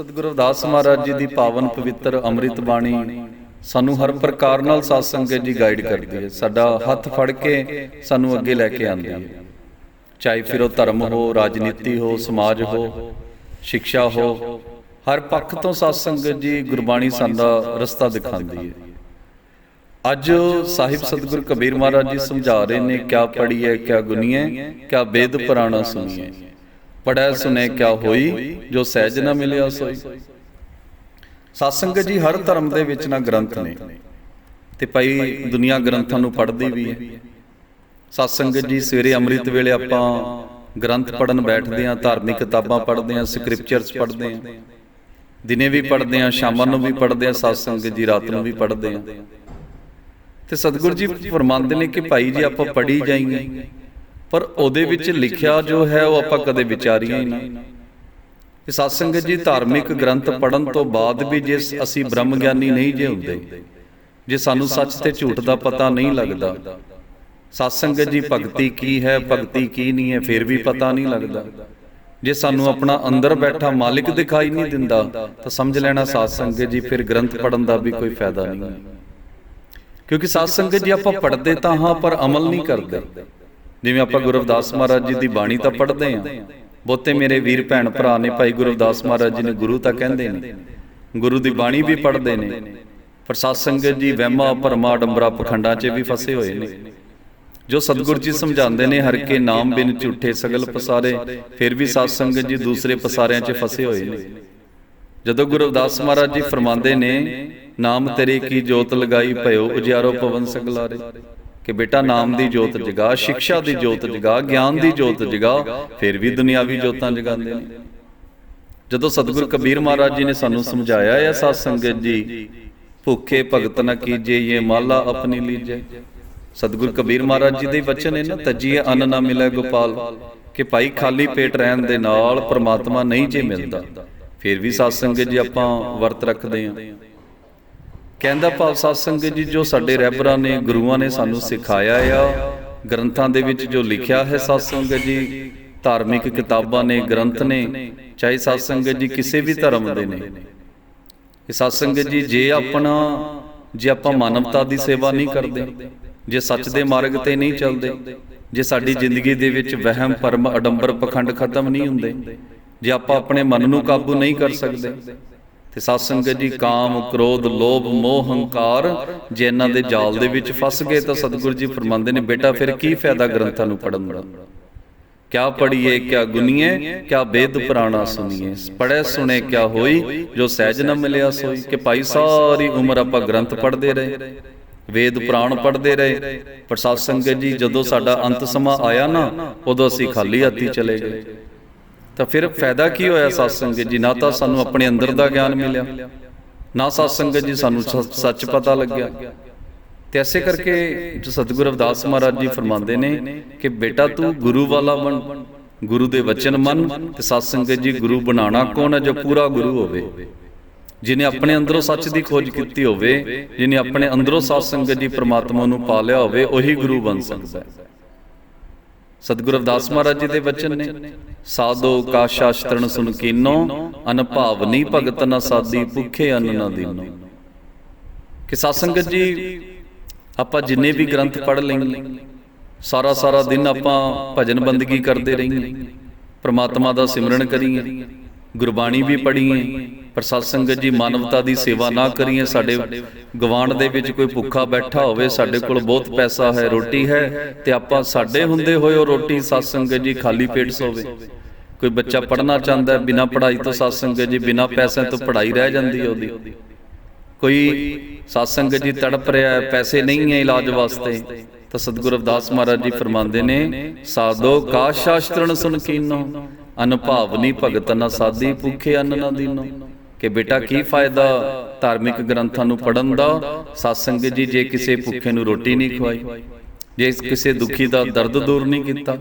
ਸਤਿਗੁਰੂ ਰਵਿਦਾਸ ਮਹਾਰਾਜ ਜੀ ਦੀ ਪਾਵਨ ਪਵਿੱਤਰ ਅੰਮ੍ਰਿਤ ਬਾਣੀ ਸਾਨੂੰ ਹਰ ਪ੍ਰਕਾਰ ਨਾਲ ਸਾਧ ਸੰਗਤ ਜੀ ਗਾਈਡ ਕਰਦੀ ਹੈ। ਸਾਡਾ ਹੱਥ ਫੜ ਕੇ ਸਾਨੂੰ ਅੱਗੇ ਲੈ ਕੇ ਆਉਂਦੀ ਹੈ। ਚਾਹੇ ਫਿਰ ਉਹ ਧਰਮ ਹੋ, ਰਾਜਨੀਤੀ ਹੋ, ਸਮਾਜ ਹੋ, ਸਿੱਖਿਆ ਹੋ, ਹਰ ਪੱਖ ਤੋਂ ਸਾਧ ਸੰਗਤ ਜੀ ਗੁਰਬਾਣੀ ਸਾਡਾ ਰਸਤਾ ਦਿਖਾਉਂਦੀ ਹੈ। ਅੱਜ ਸਾਹਿਬ ਸਤਿਗੁਰ ਕਬੀਰ ਮਹਾਰਾਜ ਜੀ ਸਮਝਾ ਰਹੇ ਨੇ, ਕਿਆ ਪੜੀਏ ਕਿਆ ਗੁਨੀਏ, ਕਿਆ ਵੇਦ ਪੁਰਾਣਾ ਸੁਣੀਏ। ਪੜੈ ਸੁਨੇ ਕਿਆ ਹੋਈ, ਜੋ ਸਹਿਜ ਨਾ ਮਿਲਿਆ ਸੋਈ। ਸਾਧ ਜੀ ਹਰ ਧਰਮ ਦੇ ਵਿੱਚ ਨਾ ਗ੍ਰੰਥ ਨੇ ਤੇ ਭਾਈ ਦੁਨੀਆ ਗ੍ਰੰਥਾਂ ਨੂੰ ਪੜ੍ਹਦੀ ਵੀ ਹੈ। ਸਾਧ ਜੀ ਸਵੇਰੇ ਅੰਮ੍ਰਿਤ ਵੇਲੇ ਆਪਾਂ ਗ੍ਰੰਥ ਪੜਨ ਬੈਠਦੇ ਆਂ ਧਾਰਮਿਕ ਕਿਤਾਬਾਂ ਪੜ੍ਹਦੇ ਆਂ ਸਕ੍ਰਿਪਚਰਸ ਪੜ੍ਹਦੇ ਆਂ ਦਿਨੇ ਵੀ ਪੜ੍ਹਦੇ ਆਂ ਸ਼ਾਮਾਂ ਨੂੰ ਵੀ ਪੜ੍ਹਦੇ ਆਂ ਸਤਸੰਗ ਜੀ ਰਾਤ ਨੂੰ ਵੀ ਪੜ੍ਹਦੇ ਆਂ ਤੇ ਸਤਿਗੁਰੂ ਜੀ ਫਰਮਾਉਂਦੇ ਨੇ ਕਿ ਭਾਈ ਜੀ, ਆਪਾਂ ਪੜ੍ਹੀ ਜਾਈਏ। ਪਰ ਉਹਦੇ ਵਿੱਚ ਲਿਖਿਆ ਜੋ ਹੈ ਉਹ ਆਪਾਂ ਕਦੇ ਵਿਚਾਰੀਆਂ ਹੀ ਨਾ। ਕਿ ਸਤ ਸੰਗਤ ਜੀ ਧਾਰਮਿਕ ਗ੍ਰੰਥ ਪੜਨ ਤੋਂ ਬਾਅਦ ਵੀ ਜੇ ਅਸੀਂ ਬ੍ਰਹਮ ਗਿਆਨੀ ਨਹੀਂ ਜੇ ਹੁੰਦੇ ਜੇ ਸਾਨੂੰ ਸੱਚ ਤੇ ਝੂਠ ਦਾ ਪਤਾ ਨਹੀਂ ਲੱਗਦਾ। ਸਤ ਸੰਗਤ ਜੀ ਭਗਤੀ ਕੀ ਹੈ ਭਗਤੀ ਕੀ ਨਹੀਂ ਹੈ ਫਿਰ ਵੀ ਪਤਾ ਨਹੀਂ ਲੱਗਦਾ। ਜੇ ਸਾਨੂੰ ਆਪਣਾ ਅੰਦਰ ਬੈਠਾ ਮਾਲਿਕ ਦਿਖਾਈ ਨਹੀਂ ਦਿੰਦਾ ਤਾਂ ਸਮਝ ਲੈਣਾ ਸਾਧ ਸੰਗਤ ਜੀ ਫਿਰ ਗ੍ਰੰਥ ਪੜਨ ਦਾ ਵੀ ਕੋਈ ਫਾਇਦਾ ਨਹੀਂ। ਕਿਉਂਕਿ ਸਾਧ ਸੰਗਤ ਜੀ ਆਪਾਂ ਪੜ੍ਹਦੇ ਤਾਂ ਹਾਂ ਪਰ ਅਮਲ ਨਹੀਂ ਕਰਦੇ ਜਿਵੇਂ ਆਪਾਂ ਗੁਰੂ ਰਵਿਦਾਸ ਮਹਾਰਾਜ ਜੀ ਦੀ ਬਾਣੀ ਤਾਂ ਪੜ੍ਹਦੇ ਆਂ ਬਹੁਤੇ ਮੇਰੇ ਵੀਰ ਭੈਣ ਭਰਾ ਨੇ ਭਾਈ ਗੁਰੂ ਰਵਿਦਾਸ ਮਹਾਰਾਜ ਜੀ ਨੇ ਗੁਰੂ ਤਾਂ ਕਹਿੰਦੇ ਨੇ। ਗੁਰੂ ਦੀ ਬਾਣੀ ਵੀ ਪੜ੍ਹਦੇ ਨੇ। ਪਰ ਸਾਧ ਸੰਗਤ ਜੀ ਵਹਿਮਾ ਭਰਮਾ ਡੰਬਰਾ ਪਖੰਡਾਂ 'ਚ ਵੀ ਫਸੇ ਹੋਏ ਨੇ। ਜੋ ਸਤਿਗੁਰ ਜੀ ਸਮਝਾਉਂਦੇ ਨੇ ਹਰ ਕੇ ਨਾਮ ਬਿਨ ਝੂਠੇ ਸਗਲ ਪਸਾਰੇ ਫਿਰ ਵੀ ਸਾਧ ਸੰਗਤ ਜੀ ਦੂਸਰੇ ਪਸਾਰਿਆਂ 'ਚ ਫਸੇ ਹੋਏ ਨੇ। ਜਦੋਂ ਗੁਰੂ ਰਵਿਦਾਸ ਮਹਾਰਾਜ ਜੀ ਫਰਮਾਉਂਦੇ ਨੇ ਨਾਮ ਤੇਰੇ ਕੀ ਜੋਤ ਲਗਾਈ ਭਇਓ ਉਜਿਆਰੋ ਪਵਨ ਸਗਲਾਰੇ। ਕਿ ਬੇਟਾ ਨਾਮ ਦੀ ਜੋਤ ਜਗਾ ਸਿੱਖਿਆ ਦੀ ਜੋਤ ਜਗਾ ਗਿਆਨ ਦੀ ਜੋਤ ਜਗਾ ਫਿਰ ਵੀ ਦੁਨਿਆਵੀ ਜੋਤਾਂ ਜਗਾਉਂਦੇ ਨੇ। ਜਦੋਂ ਸਤਿਗੁਰ ਕਬੀਰ ਮਹਾਰਾਜ ਜੀ ਨੇ ਸਾਨੂੰ ਸਮਝਾਇਆ ਹੈ ਸਾਧ ਸੰਗਤ ਜੀ ਭੁੱਖੇ ਭਗਤ ਨ ਕੀਜੇ ਇਹ ਮਾਲਾ ਆਪਣੀ ਲੀਜੇ। ਸਤਿਗੁਰ ਕਬੀਰ ਮਹਾਰਾਜ ਜੀ ਦੇ ਵਚਨ ਨੇ ਨਾ ਤਜੀਏ ਅੰਨ ਨਾ ਮਿਲੇ ਗੋਪਾਲ ਕਿ ਭਾਈ ਖਾਲੀ ਪੇਟ ਰਹਿਣ ਦੇ ਨਾਲ ਪ੍ਰਮਾਤਮਾ ਨਹੀਂ ਜੇ ਮਿਲਦਾ ਫਿਰ ਵੀ ਸਾਧ ਸੰਗਤ ਜੀ ਆਪਾਂ ਵਰਤ ਰੱਖਦੇ ਆਂ ਕਹਿੰਦਾ ਭਾਵ ਸਾਧ ਸੰਗਤ ਜੀ, ਜੋ ਸਾਡੇ ਰਹਿਬਰਾਂ ਨੇ, ਗੁਰੂਆਂ ਨੇ ਸਾਨੂੰ ਸਿਖਾਇਆ ਆ, ਗ੍ਰੰਥਾਂ ਦੇ ਵਿੱਚ ਜੋ ਲਿਖਿਆ ਹੈ ਸਾਧ ਸੰਗਤ ਜੀ, ਧਾਰਮਿਕ ਕਿਤਾਬਾਂ ਨੇ, ਗ੍ਰੰਥ ਨੇ, ਚਾਹੇ ਸਾਧ ਸੰਗਤ ਜੀ ਕਿਸੇ ਵੀ ਧਰਮ ਦੇ ਨੇ। ਇਹ ਸਾਧ ਸੰਗਤ ਜੀ, ਜੇ ਆਪਣਾ, ਜੇ ਆਪਾਂ ਮਾਨਵਤਾ ਦੀ ਸੇਵਾ ਨਹੀਂ ਕਰਦੇ, ਜੇ ਸੱਚ ਦੇ ਮਾਰਗ ਤੇ ਨਹੀਂ ਚੱਲਦੇ, ਜੇ ਸਾਡੀ ਜ਼ਿੰਦਗੀ ਦੇ ਵਿੱਚ ਵਹਿਮ, ਭਰਮ, ਅਡੰਬਰ, ਪਖੰਡ ਖਤਮ ਨਹੀਂ ਹੁੰਦੇ, ਜੇ ਆਪਾਂ ਆਪਣੇ ਮਨ ਨੂੰ ਕਾਬੂ ਨਹੀਂ ਕਰ ਸਕਦੇ ਤੇ ਸਾਧ ਸੰਗਤ ਜੀ ਕਾਮ, ਕ੍ਰੋਧ, ਲੋਭ, ਮੋਹ, ਹੰਕਾਰ ਜੇ ਇਹਨਾਂ ਦੇ ਜਾਲ ਦੇ ਵਿੱਚ ਫਸ ਗਏ ਤਾਂ ਸਤਿਗੁਰੂ ਜੀ ਫਰਮਾਉਂਦੇ ਨੇ, ਬੇਟਾ, ਫਿਰ ਕੀ ਫਾਇਦਾ ਗ੍ਰੰਥਾਂ ਨੂੰ ਪੜਨ ਦਾ? ਕਿਆ ਪੜੀਏ ਕਿਆ ਗੁਨੀਏ, ਕਿਆ ਵੇਦ ਪੁਰਾਣਾ ਸੁਣੀਏ ਪੜੈ ਸੁਣੇ, ਕਿਆ ਹੋਈ, ਜੋ ਸਹਿਜ ਨਾ ਮਿਲਿਆ ਸੋਈ? ਕਿ ਭਾਈ, ਸਾਰੀ ਉਮਰ ਆਪਾਂ ਗ੍ਰੰਥ ਪੜ੍ਹਦੇ ਰਹੇ, ਵੇਦ ਪੁਰਾਣ ਪੜ੍ਹਦੇ ਰਹੇ, ਪਰ ਸਾਧ ਸੰਗਤ ਜੀ ਜਦੋਂ ਸਾਡਾ ਅੰਤ ਸਮਾਂ ਆਇਆ ਨਾ, ਉਦੋਂ ਅਸੀਂ ਖਾਲੀ ਹੱਥੀ ਚਲੇ ਗਏ। ਤਾਂ ਫਿਰ ਫਾਇਦਾ ਕੀ ਹੋਇਆ ਸਾਧ ਸੰਗਤ ਜੀ? ਨਾ ਤਾਂ ਸਾਨੂੰ ਆਪਣੇ ਅੰਦਰ ਦਾ ਗਿਆਨ ਮਿਲਿਆ। ਨਾ ਸਾਧ ਸੰਗਤ ਜੀ ਸਾਨੂੰ ਸੱਚ ਪਤਾ ਲੱਗਿਆ। ਤੇ ਐਸੇ ਕਰਕੇ ਜੋ ਸਤਿਗੁਰੂ ਰਵਿਦਾਸ ਮਹਾਰਾਜ ਜੀ ਫਰਮਾਉਂਦੇ ਨੇ ਕਿ ਬੇਟਾ ਤੂੰ ਗੁਰੂ ਵਾਲਾ ਬਣ। ਗੁਰੂ ਦੇ ਵਚਨ ਮੰਨ ਤੇ ਸਾਧ ਸੰਗਤ ਜੀ ਗੁਰੂ ਬਣਾਉਣਾ ਕੌਣ ਹੈ ਜੋ ਪੂਰਾ ਗੁਰੂ ਹੋਵੇ। ਜਿਨੇ ਆਪਣੇ ਅੰਦਰੋਂ ਸੱਚ ਦੀ ਖੋਜ ਕੀਤੀ ਹੋਵੇ ਜਿਨੇ ਆਪਣੇ ਅੰਦਰੋਂ ਸਾਧ ਸੰਗਤ ਜੀ ਪ੍ਰਮਾਤਮਾ ਨੂੰ ਪਾ ਲਿਆ ਹੋਵੇ ਉਹੀ ਗੁਰੂ ਬਣ ਸਕਦਾ ਹੈ। ਸਤਿਗੁਰੂ ਅਵਦਾਸ ਮਹਾਰਾਜ ਜੀ ਦੇ ਵਚਨ ਨੇ, ਸਾਧੋ ਕਾ ਸ਼ਾਸਤਰਨ ਸੁਨ ਕੀਨੋ ਅਨਭਾਵਨੀ ਭਗਤ ਨ ਸਾਦੀ ਭੁਖੇ ਅੰਨ ਨ ਦੀਨੋ। ਕਿ ਸਾਧ ਸੰਗਤ ਜੀ, ਆਪਾਂ ਜਿੰਨੇ ਵੀ ਗ੍ਰੰਥ ਪੜ੍ਹ ਲਈਏ, ਸਾਰਾ ਸਾਰਾ ਦਿਨ ਆਪਾਂ ਭਜਨ ਬੰਦਗੀ ਕਰਦੇ ਰਹੀਏ, ਪ੍ਰਮਾਤਮਾ ਦਾ ਸਿਮਰਨ ਕਰੀਏ, ਗੁਰਬਾਣੀ ਵੀ ਪੜ੍ਹੀਏ ਪਰ ਸਤ ਸੰਗਤ ਜੀ, ਮਾਨਵਤਾ ਦੀ ਸੇਵਾ ਨਾ ਕਰੀਏ, ਸਾਡੇ ਗਵਾਂਡ ਦੇ ਵਿੱਚ ਕੋਈ ਭੁੱਖਾ ਬੈਠਾ ਹੋਵੇ, ਸਾਡੇ ਕੋਲ ਬਹੁਤ ਪੈਸਾ ਹੈ, ਰੋਟੀ ਹੈ, ਤੇ ਆਪਾਂ ਸਾਡੇ ਹੁੰਦੇ ਹੋਏ ਉਹ ਰੋਟੀ ਸਤ ਸੰਗਤ ਜੀ ਖਾਲੀ ਪੇਟ ਸੋਵੇ। ਕੋਈ ਬੱਚਾ ਪੜ੍ਹਨਾ ਚਾਹੁੰਦਾ ਹੈ, ਬਿਨਾਂ ਪੜ੍ਹਾਈ ਤੋਂ ਸਤ ਸੰਗਤ ਜੀ, ਬਿਨਾਂ ਪੈਸਿਆਂ ਤੋਂ ਪੜ੍ਹਾਈ ਰਹਿ ਜਾਂਦੀ ਹੈ ਉਹਦੀ। ਕੋਈ ਸਤ ਸੰਗਤ ਜੀ ਤੜਪ ਰਿਹਾ ਹੈ, ਪੈਸੇ ਨਹੀਂ ਹੈ ਇਲਾਜ ਵਾਸਤੇ, ਤਾਂ ਸਤਿਗੁਰੂ ਅਵਦਾਸ ਮਹਾਰਾਜ ਜੀ ਫਰਮਾਉਂਦੇ ਨੇ, ਸਾਧੋ ਕਾ ਸ਼ਾਸਤਰਨ ਸੁਨ ਕੀਨੋ, ਅਨੁਭਾਵਨੀ ਭਗਤ ਨਾ ਸਾਦੀ ਭੁੱਖੇ ਅੰਨ ਨਾ ਦੀਨੋ। ਕਿ ਬੇਟਾ ਕੀ ਫਾਇਦਾ? ਧਾਰਮਿਕ ਗ੍ਰੰਥਾਂ ਨੂੰ ਪੜਨ ਦਾ? ਸਤ ਜੀ, ਜੇ ਕਿਸੇ ਭੁੱਖੇ ਨੂੰ ਰੋਟੀ ਨਹੀਂ ਖਵਾਈ, ਜੇ ਕਿਸੇ ਦੁਖੀ ਦਾ ਦਰਦ ਦੂਰ ਨਹੀਂ ਕੀਤਾ,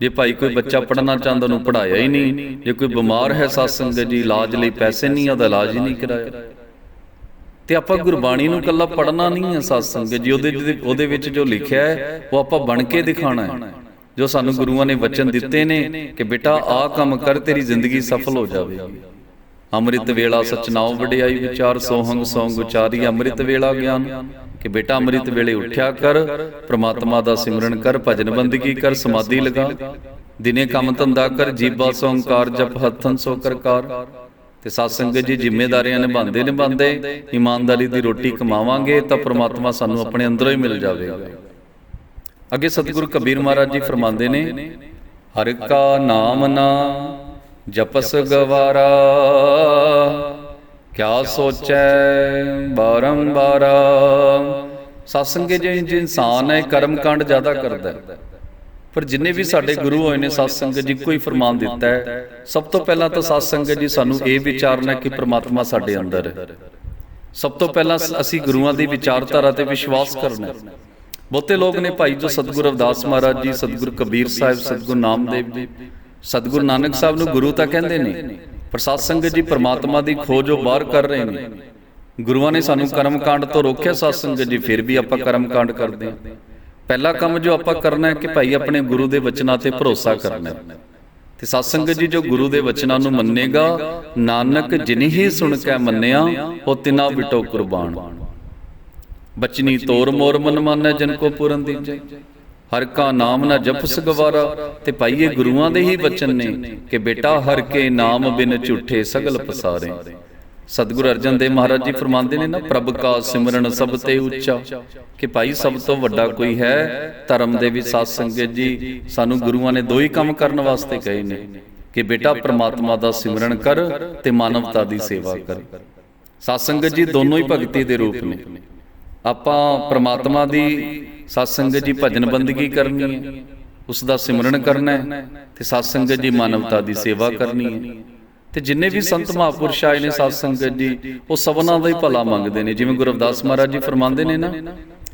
ਜੇ ਭਾਈ ਕੋਈ ਬੱਚਾ ਪੜਨਾ ਚਾਹੁੰਦਾ ਉਹਨੂੰ ਪੜਾਇਆ ਹੀ ਨਹੀਂ, ਜੇ ਕੋਈ ਬਿਮਾਰ ਹੈ ਸਤ ਜੀ, ਇਲਾਜ ਲਈ ਪੈਸੇ ਨਹੀਂ, ਉਹਦਾ ਇਲਾਜ ਹੀ ਨਹੀਂ ਕਰਾਇਆ। ਤੇ ਆਪਾਂ ਗੁਰਬਾਣੀ ਨੂੰ ਕੱਲਾ ਪੜਨਾ ਨਹੀਂ ਹੈ ਸਤ ਜੀ, ਉਹਦੇ ਉਹਦੇ ਵਿੱਚ ਜੋ ਲਿਖਿਆ ਹੈ, ਉਹ ਆਪਾਂ ਬਣ ਕੇ ਦਿਖਾਣਾ ਹੈ। ਜੋ ਸਾਨੂੰ ਗੁਰੂਆਂ ਨੇ ਵਚਨ ਦਿੱਤੇ ਨੇ ਕਿ ਬੇਟਾ, ਆਹ ਕੰਮ ਕਰ, ਤੇਰੀ ਜ਼ਿੰਦਗੀ ਸਫਲ ਹੋ ਜਾਵੇਗੀ। ਅੰਮ੍ਰਿਤ ਵੇਲਾ ਸਚਨਾਉ ਵਡਿਆਈ ਵਿਚਾਰ ਸੋਹੰਗ ਸੋੰਗ ਉਚਾਰੀ ਅੰਮ੍ਰਿਤ ਵੇਲਾ ਗਿਆਨ। ਕਿ ਬੇਟਾ ਅੰਮ੍ਰਿਤ ਵੇਲੇ ਉੱਠਿਆ ਕਰ ਪ੍ਰਮਾਤਮਾ ਦਾ ਸਿਮਰਨ ਕਰ ਭਜਨ ਬੰਦਗੀ ਕਰ ਸਮਾਧੀ ਲਗਾ। ਦਿਨੇ ਕੰਮ ਧੰਦਾ ਕਰ ਜੀਬਾ ਸੋੰਕਾਰ ਜਪ ਹੱਥਨ ਸੋ ਕਰਕਾਰ ਤੇ ਸਾਧ ਸੰਗਤ ਜੀ ਜ਼ਿੰਮੇਵਾਰੀਆਂ ਨਿਭਾਉਂਦੇ ਨਿਭਾਉਂਦੇ। ਇਮਾਨਦਾਰੀ ਦੀ ਰੋਟੀ ਕਮਾਵਾਂਗੇ ਤਾਂ ਪ੍ਰਮਾਤਮਾ ਸਾਨੂੰ ਆਪਣੇ ਅੰਦਰੋਂ ਹੀ ਮਿਲ ਜਾਵੇਗਾ। ਅੱਗੇ ਸਤਿਗੁਰੂ ਕਬੀਰ ਮਹਾਰਾਜ ਜੀ ਫਰਮਾਉਂਦੇ ਨੇ ਹਰ ਕਾ ਨਾਮ ਨਾ ਜਪਸ ਗਵਾਰਾ ਕਿਆ ਸੋਚੈ ਬਾਰੰਬਾਰ। ਸਤਸੰਗੇ ਜੇ ਇਨਸਾਨ ਹੈ ਕਰਮ ਕਾਂਡ ਜ਼ਿਆਦਾ ਕਰਦਾ ਹੈ। ਪਰ ਜਿੰਨੇ ਵੀ ਸਾਡੇ ਗੁਰੂ ਹੋਏ ਨੇ ਸਤਸੰਗ ਜੀ ਕੋਈ ਫਰਮਾਨ ਦਿੱਤਾ ਹੈ। ਸਭ ਤੋਂ ਪਹਿਲਾਂ ਤਾਂ ਸਤਸੰਗ ਜੀ ਸਾਨੂੰ ਇਹ ਵਿਚਾਰਨਾ ਕਿ ਪ੍ਰਮਾਤਮਾ ਸਾਡੇ ਅੰਦਰ ਹੈ। ਸਭ ਤੋਂ ਪਹਿਲਾਂ ਅਸੀਂ ਗੁਰੂਆਂ ਦੀ ਵਿਚਾਰਧਾਰਾ ਤੇ ਵਿਸ਼ਵਾਸ ਕਰਨਾ ਹੈ। ਬਹੁਤੇ ਲੋਕ ਨੇ ਭਾਈ ਜੋ ਸਤਿਗੁਰੂ ਰਵਿਦਾਸ ਮਹਾਰਾਜ ਜੀ ਸਤਿਗੁਰੂ ਕਬੀਰ ਸਾਹਿਬ ਸਤਿਗੁਰੂ ਨਾਮਦੇਵ ਜੀ। ਸਤਿਗੁਰੂ ਨਾਨਕ ਸਾਹਿਬ ਨੂੰ ਗੁਰੂ ਤਾਂ ਕਹਿੰਦੇ ਨੇ, ਪਰ ਸਤ ਸੰਗਤ ਜੀ ਪ੍ਰਮਾਤਮਾ ਦੀ ਖੋਜ ਉਹ ਬਾਹਰ ਕਰ ਰਹੇ ਨੇ। ਗੁਰੂਆਂ ਨੇ ਸਾਨੂੰ ਕਰਮ ਕਾਂਡ ਤੋਂ ਰੋਕਿਆ ਸਤ ਸੰਗਤ ਜੀ, ਫਿਰ ਵੀ ਆਪਾਂ ਕਰਮ ਕਾਂਡ ਕਰਦੇ ਹਾਂ। ਪਹਿਲਾ ਕੰਮ ਜੋ ਆਪਾਂ ਕਰਨਾ ਹੈ ਕਿ ਭਾਈ ਆਪਣੇ ਗੁਰੂ ਦੇ ਵਚਨਾਂ ਤੇ ਭਰੋਸਾ ਕਰਨਾ ਹੈ। ਤੇ ਸਤ ਸੰਗਤ ਜੀ ਜੋ ਗੁਰੂ ਦੇ ਵਚਨਾਂ ਨੂੰ ਮੰਨੇਗਾ, ਨਾਨਕ ਜਿਨੀ ਹੀ ਸੁਣ ਕੇ ਮੰਨਿਆ, ਉਹ ਤਿਨਾ ਵਿਟੋ ਕੁਰਬਾਨ। ਬਚਨੀ ਤੋਰ ਮੋਰ ਮਨ ਮਾਨੈ, ਜਨ ਕੋ ਪੂਰਨ ਦੀਜੈ। ਹਰ ਕਾ ਨਾਮ ਨਾ ਜਪਸ ਗਵਾਰਾ ਤੇ ਭਾਈ ਇਹ ਗੁਰੂਆਂ ਦੇ ਹੀ ਬਚਨ ਨੇ, ਕਿ ਬੇਟਾ ਹਰ ਕੇ ਨਾਮ ਬਿਨ ਝੂਠੇ ਸਗਲ ਪਸਾਰੇ। ਸਤਿਗੁਰੂ ਅਰਜਨ ਦੇਵ ਮਹਾਰਾਜ ਜੀ ਫਰਮਾਉਂਦੇ ਨੇ ਨਾ, ਪ੍ਰਭ ਕਾ ਸਿਮਰਨ ਸਭ ਤੇ ਉੱਚਾ। ਕਿ ਭਾਈ ਸਭ ਤੋਂ ਵੱਡਾ ਕੋਈ ਹੈ, ਧਰਮ ਦੇ ਵਿੱਚ ਸਾਧ ਸੰਗਤ ਜੀ, ਸਾਨੂੰ ਗੁਰੂਆਂ ਨੇ ਦੋ ਹੀ ਕੰਮ ਕਰਨ ਵਾਸਤੇ ਕਹੇ ਨੇ। ਕਿ ਬੇਟਾ ਪ੍ਰਮਾਤਮਾ ਦਾ ਸਿਮਰਨ ਕਰ, ਤੇ ਮਾਨਵਤਾ ਦੀ ਸੇਵਾ ਕਰ। ਸਾਧ ਸੰਗਤ ਜੀ ਦੋਨੋਂ ਹੀ ਭਗਤੀ ਦੇ ਰੂਪ ਨੇ। ਆਪਾਂ ਪ੍ਰਮਾਤਮਾ ਦੀ ਸਤ ਸੰਗਤ ਜੀ ਭਜਨ ਬੰਦਗੀ ਕਰਨੀ ਹੈ। ਉਸ ਦਾ ਸਿਮਰਨ ਕਰਨਾ ਹੈ ਤੇ ਸਤ ਸੰਗਤ ਜੀ ਮਾਨਵਤਾ ਦੀ ਸੇਵਾ ਕਰਨੀ ਹੈ। ਤੇ ਜਿੰਨੇ ਵੀ ਸੰਤ ਮਹਾਪੁਰਸ਼ ਆਏ ਨੇ ਸਤ ਸੰਗਤ ਜੀ ਉਹ ਸਭਨਾਂ ਦਾ ਹੀ ਭਲਾ ਮੰਗਦੇ ਨੇ। ਜਿਵੇਂ ਗੁਰੂ ਰਵਿਦਾਸ ਮਹਾਰਾਜ ਜੀ ਫਰਮਾਉਂਦੇ ਨੇ ਨਾ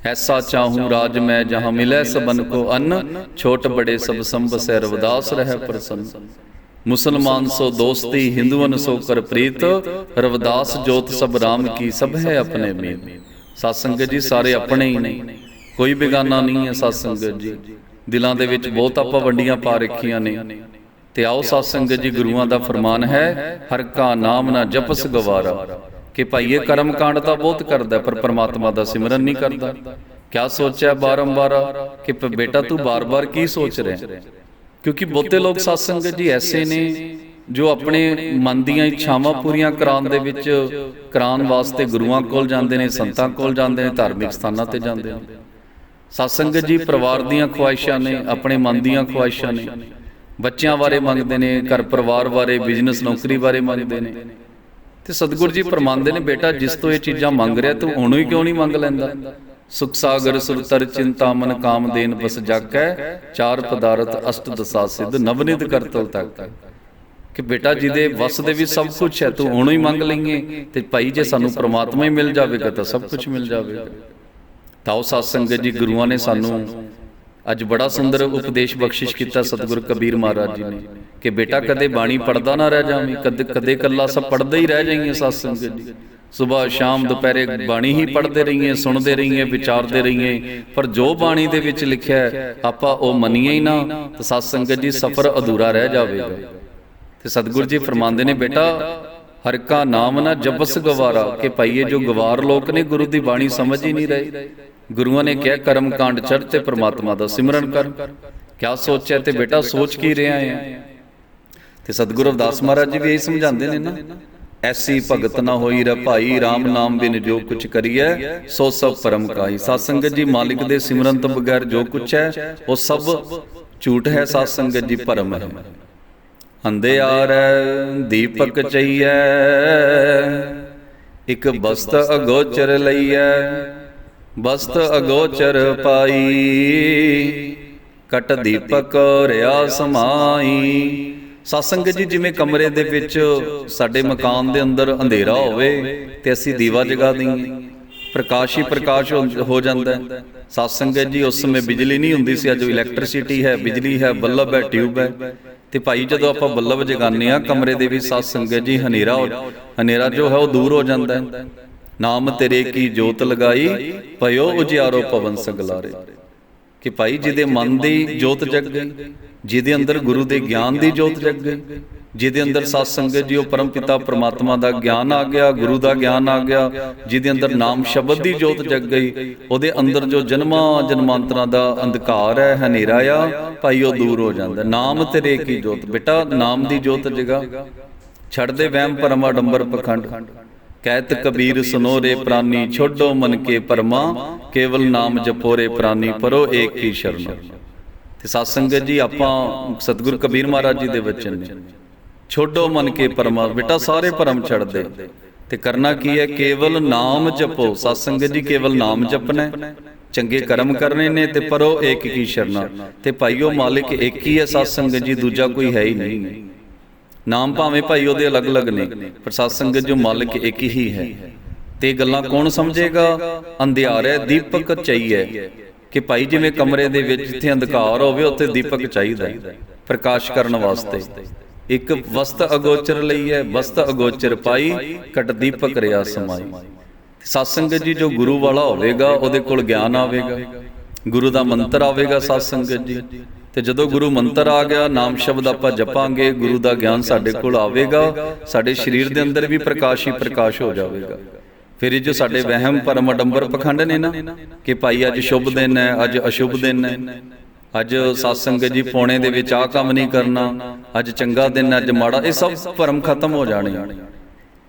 ਐਸਾ ਚਾਹੂੰ ਰਾਜ ਮੈਂ ਜਹਾਂ ਮਿਲੇ ਸਬਨ ਕੋ ਅੰਨ ਛੋਟ ਬੜੇ ਸਭ ਸੰਭਸੈ ਰਵਿਦਾਸ ਰਹਿ ਪ੍ਰਸੰਨ। ਮੁਸਲਮਾਨ ਸੋ ਦੋਸਤੀ ਹਿੰਦੂਆਂ ਸੋ ਕਰ ਪ੍ਰੀਤ ਰਵਿਦਾਸ ਜੋਤ ਸਭ ਰਾਮ ਕੀ ਸਭ ਹੈ ਆਪਣੇ ਮੀਤ ਸਤ ਸੰਗਤ ਜੀ ਸਾਰੇ ਆਪਣੇ ਹੀ ਨੇ ਕੋਈ ਬੇਗਾਨਾ ਨਹੀਂ ਹੈ ਸਤ ਸੰਗਤ ਜੀ। ਦਿਲਾਂ ਦੇ ਵਿੱਚ ਬਹੁਤ ਆਪਾਂ ਵੰਡੀਆਂ ਪਾ ਰੱਖੀਆਂ ਨੇ। ਤੇ ਆਓ ਸਤ ਸੰਗਤ ਜੀ, ਗੁਰੂਆਂ ਦਾ ਫਰਮਾਨ ਹੈ, ਹਰ ਕਾ ਨਾਮ ਨਾ ਜਪਸ ਗਵਾਰਾ। ਕਿ ਭਾਈ ਇਹ ਕਰਮ ਕਾਂਡ ਤਾਂ ਬਹੁਤ ਕਰਦਾ ਪਰ ਪ੍ਰਮਾਤਮਾ ਦਾ ਸਿਮਰਨ ਨਹੀਂ ਕਰਦਾ। ਕਿਆ ਸੋਚਿਆ ਬਾਰੰਬਾਰ ਕਿ ਬੇਟਾ ਤੂੰ ਬਾਰ-ਬਾਰ ਕੀ ਸੋਚ ਰਿਹਾ ਕਿਉਂਕਿ ਬਹੁਤੇ ਲੋਕ ਸਤ ਸੰਗਤ ਜੀ ਐਸੇ ਨੇ ਜੋ ਆਪਣੇ ਮਨ ਦੀਆਂ ਇੱਛਾਵਾਂ ਪੂਰੀਆਂ ਕਰਾਉਣ ਦੇ ਵਿੱਚ ਕਰਾਉਣ ਵਾਸਤੇ ਗੁਰੂਆਂ ਕੋਲ ਜਾਂਦੇ ਨੇ, ਸੰਤਾਂ ਕੋਲ ਜਾਂਦੇ ਨੇ, ਧਾਰਮਿਕ ਸਥਾਨਾਂ ਤੇ ਜਾਂਦੇ ਨੇ। ਸਤਸੰਗ ਜੀ, ਪਰਿਵਾਰ ਦੀਆਂ ਖੁਆਇਸ਼ਾਂ ਨੇ, ਆਪਣੇ ਮਨ ਦੀਆਂ ਖੁਆਇਸ਼ਾਂ ਨੇ। ਬੱਚਿਆਂ ਬਾਰੇ ਮੰਗਦੇ ਨੇ, ਘਰ ਪਰਿਵਾਰ ਬਾਰੇ, ਬਿਜ਼ਨਸ, ਨੌਕਰੀ ਬਾਰੇ ਮੰਗਦੇ ਨੇ। ਤੇ ਸਤਿਗੁਰ ਜੀ ਫਰਮਾਉਂਦੇ ਨੇ, ਬੇਟਾ, ਜਿਸ ਤੋਂ ਇਹ ਚੀਜ਼ਾਂ ਮੰਗ ਰਿਹਾ, ਤੂੰ ਉਹਨੂੰ ਹੀ ਕਿਉਂ ਨਹੀਂ ਮੰਗ ਲੈਂਦਾ? ਸੁਖ ਸਾਗਰ ਸੁਰਤਰ ਚਿੰਤਾ, ਮਨ, ਕਾਮ, ਦੇਨ, ਬਸ ਜਾਕੈ, ਚਾਰ ਪਦਾਰਥ, ਅਸ਼ਟ ਦਸਾ ਸਿੱਧ ਨਵਨਿਧ ਕਰਤਲ ਤੱਕ। ਕਿ ਬੇਟਾ, ਜਿਹਦੇ ਵਸ ਦੇ ਵੀ ਸਭ ਕੁਝ ਹੈ, ਤੂੰ ਉਹਨੂੰ ਹੀ ਮੰਗ ਲਈਏ, ਤੇ ਭਾਈ ਜੇ ਸਾਨੂੰ ਪ੍ਰਮਾਤਮਾ ਹੀ ਮਿਲ ਜਾਵੇਗਾ, ਤਾਂ ਸਭ ਕੁਝ ਮਿਲ ਜਾਵੇਗਾ। ਤਾਂ ਉਹ ਸਤ ਸੰਗਤ ਜੀ ਗੁਰੂਆਂ ਨੇ ਸਾਨੂੰ ਅੱਜ ਬੜਾ ਸੁੰਦਰ ਉਪਦੇਸ਼ ਬਖਸ਼ਿਸ਼ ਕੀਤਾ ਸਤਿਗੁਰ ਕਬੀਰ ਮਹਾਰਾਜ ਜੀ ਨੇ ਕਿ ਬੇਟਾ ਕਦੇ ਬਾਣੀ ਪੜਦਾ ਨਾ ਰਹਿ ਜਾਵੇਂ, ਕਦੇ ਕਦੇ ਕੱਲਾ ਸਭ ਪੜਦੇ ਹੀ ਰਹਿ ਜਾਈਏ ਸਤ ਸੰਗਤ ਜੀ। ਸਵੇਰ ਸ਼ਾਮ, ਦੁਪਹਿਰੇ ਬਾਣੀ ਹੀ ਪੜਦੇ ਰਹੀਏ, ਸੁਣਦੇ ਰਹੀਏ, ਵਿਚਾਰਦੇ ਰਹੀਏ, ਪਰ ਜੋ ਬਾਣੀ ਦੇ ਵਿੱਚ ਲਿਖਿਆ ਹੈ, ਆਪਾਂ ਉਹ ਮੰਨੀਏ ਹੀ ਨਾ, ਤਾਂ ਸਤ ਸੰਗਤ ਜੀ ਸਫਰ ਅਧੂਰਾ ਰਹਿ ਜਾਵੇਗਾ। ਤੇ ਸਤਿਗੁਰ ਜੀ ਫਰਮਾਉਂਦੇ ਨੇ, ਬੇਟਾ, ਹਰ ਕਾ ਨਾਮ ਨਾ ਜਪਸ ਗਵਾਰਾ, ਕਿ ਭਾਈਏ ਜੋ ਗਵਾਰ ਲੋਕ ਨੇ, ਗੁਰੂ ਦੀ ਬਾਣੀ ਸਮਝ ਹੀ ਨਹੀਂ ਰਹੇ। ਗੁਰੂਆਂ ਨੇ ਕਿਹਾ, ਕਰਮ ਕਾਂਡ ਚੜ ਤੇ ਪ੍ਰਮਾਤਮਾ ਦਾ ਸਿਮਰਨ ਕਰ। ਕਿਆ ਸੋਚਿਆ ਤੇ ਬੇਟਾ ਸੋਚ ਕੀ ਰਿਹਾ ਹੈ ਤੇ ਸਤਿਗੁਰੂ ਰਵਿਦਾਸ ਮਹਾਰਾਜ ਜੀ ਵੀ ਇਹ ਸਮਝਾਉਂਦੇ ਨੇ ਨਾ, ਐਸੀ ਭਗਤ ਨਾ ਹੋਈ ਰ ਭਾਈ RAM ਨਾਮ ਬਿਨ ਜੋ ਕੁਛ ਕਰੀਐ, ਸੋ ਸਭ ਪਰਮ ਕਾਈ ਸਤ ਸੰਗਤ ਜੀ ਮਾਲਿਕ ਦੇ ਸਿਮਰਨ ਤੋਂ ਬਗੈਰ ਜੋ ਕੁਛ ਹੈ, ਉਹ ਸਭ ਝੂਠ ਹੈ ਸਤ ਸੰਗਤ ਜੀ ਭਰਮ ਹੈ। ਅੰਧਿਆਰੈ ਦੀਪਕ ਚਈਐ ਇਕ ਬਸਤ ਅਗੋਚਰ ਲਈਐ ਬਸਤ ਅਗੋਚਰ ਪਾਈ, ਕਟ ਦੀਪਕ ਰਿਆ ਸਮਾਈ। ਸਤਸੰਗ ਜੀ, ਜਿਵੇਂ ਕਮਰੇ ਦੇ ਵਿੱਚ ਸਾਡੇ ਮਕਾਨ ਦੇ ਅੰਦਰ ਅੰਧੇਰਾ ਹੋਵੇ ਤੇ ਅਸੀਂ ਦੀਵਾ ਜਗਾ ਦਈਏ ਪ੍ਰਕਾਸ਼ ਹੀ ਪ੍ਰਕਾਸ਼ ਹੋ ਜਾਂਦਾ ਹੈ। ਸਤਸੰਗਤ ਜੀ, ਉਸ ਸਮੇਂ ਬਿਜਲੀ ਨਹੀਂ ਹੁੰਦੀ ਸੀ, ਅੱਜ ਇਲੈਕਟ੍ਰਿਸਿਟੀ ਹੈ, ਬਿਜਲੀ ਹੈ, ਬੱਲਬ ਹੈ ਟਿਊਬ ਹੈ। ਤੇ ਭਾਈ, ਜਦੋਂ ਆਪਾਂ ਬੱਲਬ ਜਗਾਉਂਦੇ ਆ ਕਮਰੇ ਦੇ ਵਿੱਚ ਸਤਸੰਗ ਜੀ ਹਨੇਰਾ ਹਨੇਰਾ ਜੋ ਹੈ, ਉਹ ਦੂਰ ਹੋ ਜਾਂਦਾ ਹੈ। ਨਾਮ ਤੇਰੇ ਕੀ ਜੋਤ ਲਗਾਈ? ਭਇਓ ਉਜਿਆਰੋ ਪਵਨ ਸਗਲਾਰੇ। ਕਿ ਭਾਈ ਜਿਹਦੇ ਮਨ ਦੀ ਜੋਤ ਜਗ ਗਈ ਜਿਹਦੇ ਅੰਦਰ ਗੁਰੂ ਦੇ ਗਿਆਨ ਦੀ ਜੋਤ ਜਗ ਗਈ ਜਿਹਦੇ ਅੰਦਰ ਸਤ ਸੰਗਤ ਜੀ ਉਹ ਪਰਮ ਪਿਤਾ ਪ੍ਰਮਾਤਮਾ ਦਾ ਗਿਆਨ ਆ ਗਿਆ ਗੁਰੂ ਦਾ ਗਿਆਨ ਆ ਗਿਆ ਜਿਹਦੇ ਅੰਦਰ ਨਾਮ ਸ਼ਬਦ ਦੀ ਜੋਤ ਜਗ ਗਈ ਉਹਦੇ ਅੰਦਰ ਜੋ ਜਨਮਾਂ ਜਨਮਾਂਤਰਾਂ ਦਾ ਅੰਧਕਾਰ ਹੈ ਹਨੇਰਾ ਆ ਭਾਈ ਉਹ ਦੂਰ ਹੋ ਜਾਂਦਾ। ਨਾਮ ਤੇਰੇ ਕੀ ਜੋਤ? ਬੇਟਾ ਨਾਮ ਦੀ ਜੋਤ ਜਗਾ। ਛੱਡ ਦੇ ਵਹਿਮ ਭਰਮ ਅਡੰਬਰ ਪਖੰਡ ਕਹਿਤ ਕਬੀਰ ਸੁਨੋ ਰੇ ਪ੍ਰਾਨੀ ਛੋਡੋ ਮਨ ਕੇ ਪਰਮਾ ਕੇਵਲ ਨਾਮ ਜਪੋ ਰੇ ਪ੍ਰਾਨੀ ਪਰੋ ਏਕ ਹੀ ਸ਼ਰਨ। ਤੇ ਸਤ ਸੰਗਤ ਜੀ ਆਪਾਂ ਸਤਿਗੁਰ ਕਬੀਰ ਮਹਾਰਾਜ ਜੀ ਦੇ ਵਚਨ ਨੇ। ਛੋਡੋ ਮਨ ਕੇ ਪਰਮਾ ਬੇਟਾ ਸਾਰੇ ਭਰਮ ਛੱਡ ਦੇ ਤੇ ਕਰਨਾ ਕੀ ਹੈ? ਕੇਵਲ ਨਾਮ ਜਪੋ। ਸਤ ਸੰਗਤ ਜੀ ਕੇਵਲ ਨਾਮ ਜਪਣਾ। ਚੰਗੇ ਕਰਮ ਕਰਨੇ ਨੇ ਤੇ ਪਰੋ ਏਕ ਕੀ ਸ਼ਰਨਾ। ਤੇ ਭਾਈਓ ਮਾਲਿਕ ਇੱਕ ਹੀ ਹੈ ਸਤ ਸੰਗਤ ਜੀ ਦੂਜਾ ਕੋਈ ਹੈ ਹੀ ਨਹੀਂ। ਨਾਮ ਭਾਵੇਂ ਭਾਈ ਉਹਦੇ ਅਲੱਗ-ਅਲੱਗ ਨੇ ਪਰ ਸਤ ਸੰਗਤ ਜੋ ਮਾਲਿਕ ਇੱਕ ਹੀ ਹੈ। ਤੇ ਗੱਲਾਂ ਕੌਣ ਸਮਝੇਗਾ? ਅੰਧਿਆਰੇ ਦੀਪਕ ਚਾਹੀਏ ਕਿ ਭਾਈ ਜਿਵੇਂ ਕਮਰੇ ਦੇ ਵਿੱਚ ਜਿੱਥੇ ਅੰਧਕਾਰ ਹੋਵੇ ਉੱਥੇ ਦੀਪਕ ਚਾਹੀਦਾ ਹੈ। ਪ੍ਰਕਾਸ਼ ਕਰਨ ਵਾਸਤੇ। ਇੱਕ ਵਸਤ ਅਗੋਚਰ ਲਈ ਹੈ ਵਸਤ ਅਗੋਚਰ ਪਾਈ ਕਟ ਦੀਪਕ ਰਿਆ ਸਮਾਈ। ਸਤ ਸੰਗਤ ਜੀ ਜੋ ਗੁਰੂ ਵਾਲਾ ਹੋਵੇਗਾ ਉਹਦੇ ਕੋਲ ਗਿਆਨ ਆਵੇਗਾ। ਗੁਰੂ ਦਾ ਮੰਤਰ ਆਵੇਗਾ ਸਤ ਸੰਗਤ ਜੀ। ਤੇ ਜਦੋਂ ਗੁਰੂ ਮੰਤਰ ਆ ਗਿਆ, ਨਾਮ ਸ਼ਬਦ ਆਪਾਂ ਜਪਾਂਗੇ, ਗੁਰੂ ਦਾ ਗਿਆਨ ਸਾਡੇ ਕੋਲ ਆਵੇਗਾ, ਸਾਡੇ ਸਰੀਰ ਦੇ ਅੰਦਰ ਵੀ ਪ੍ਰਕਾਸ਼ ਹੀ ਪ੍ਰਕਾਸ਼ ਹੋ ਜਾਵੇਗਾ। ਫਿਰ ਇਹ ਜੋ ਸਾਡੇ ਵਹਿਮ ਪਰਮ ਅਡੰਬਰ ਪਖੰਡ ਨੇ ਨਾ, ਕਿ ਭਾਈ ਅੱਜ ਸ਼ੁਭ ਦਿਨ ਹੈ, ਅੱਜ ਅਸ਼ੁਭ ਦਿਨ ਹੈ। ਅੱਜ ਸਤ ਜੀ ਪੌਣੇ ਦੇ ਵਿੱਚ ਆਹ ਕੰਮ ਨਹੀਂ ਕਰਨਾ, ਅੱਜ ਚੰਗਾ ਦਿਨ ਹੈ, ਅੱਜ ਮਾੜਾ, ਇਹ ਸਭ ਭਰਮ ਖਤਮ ਹੋ ਜਾਣੇ।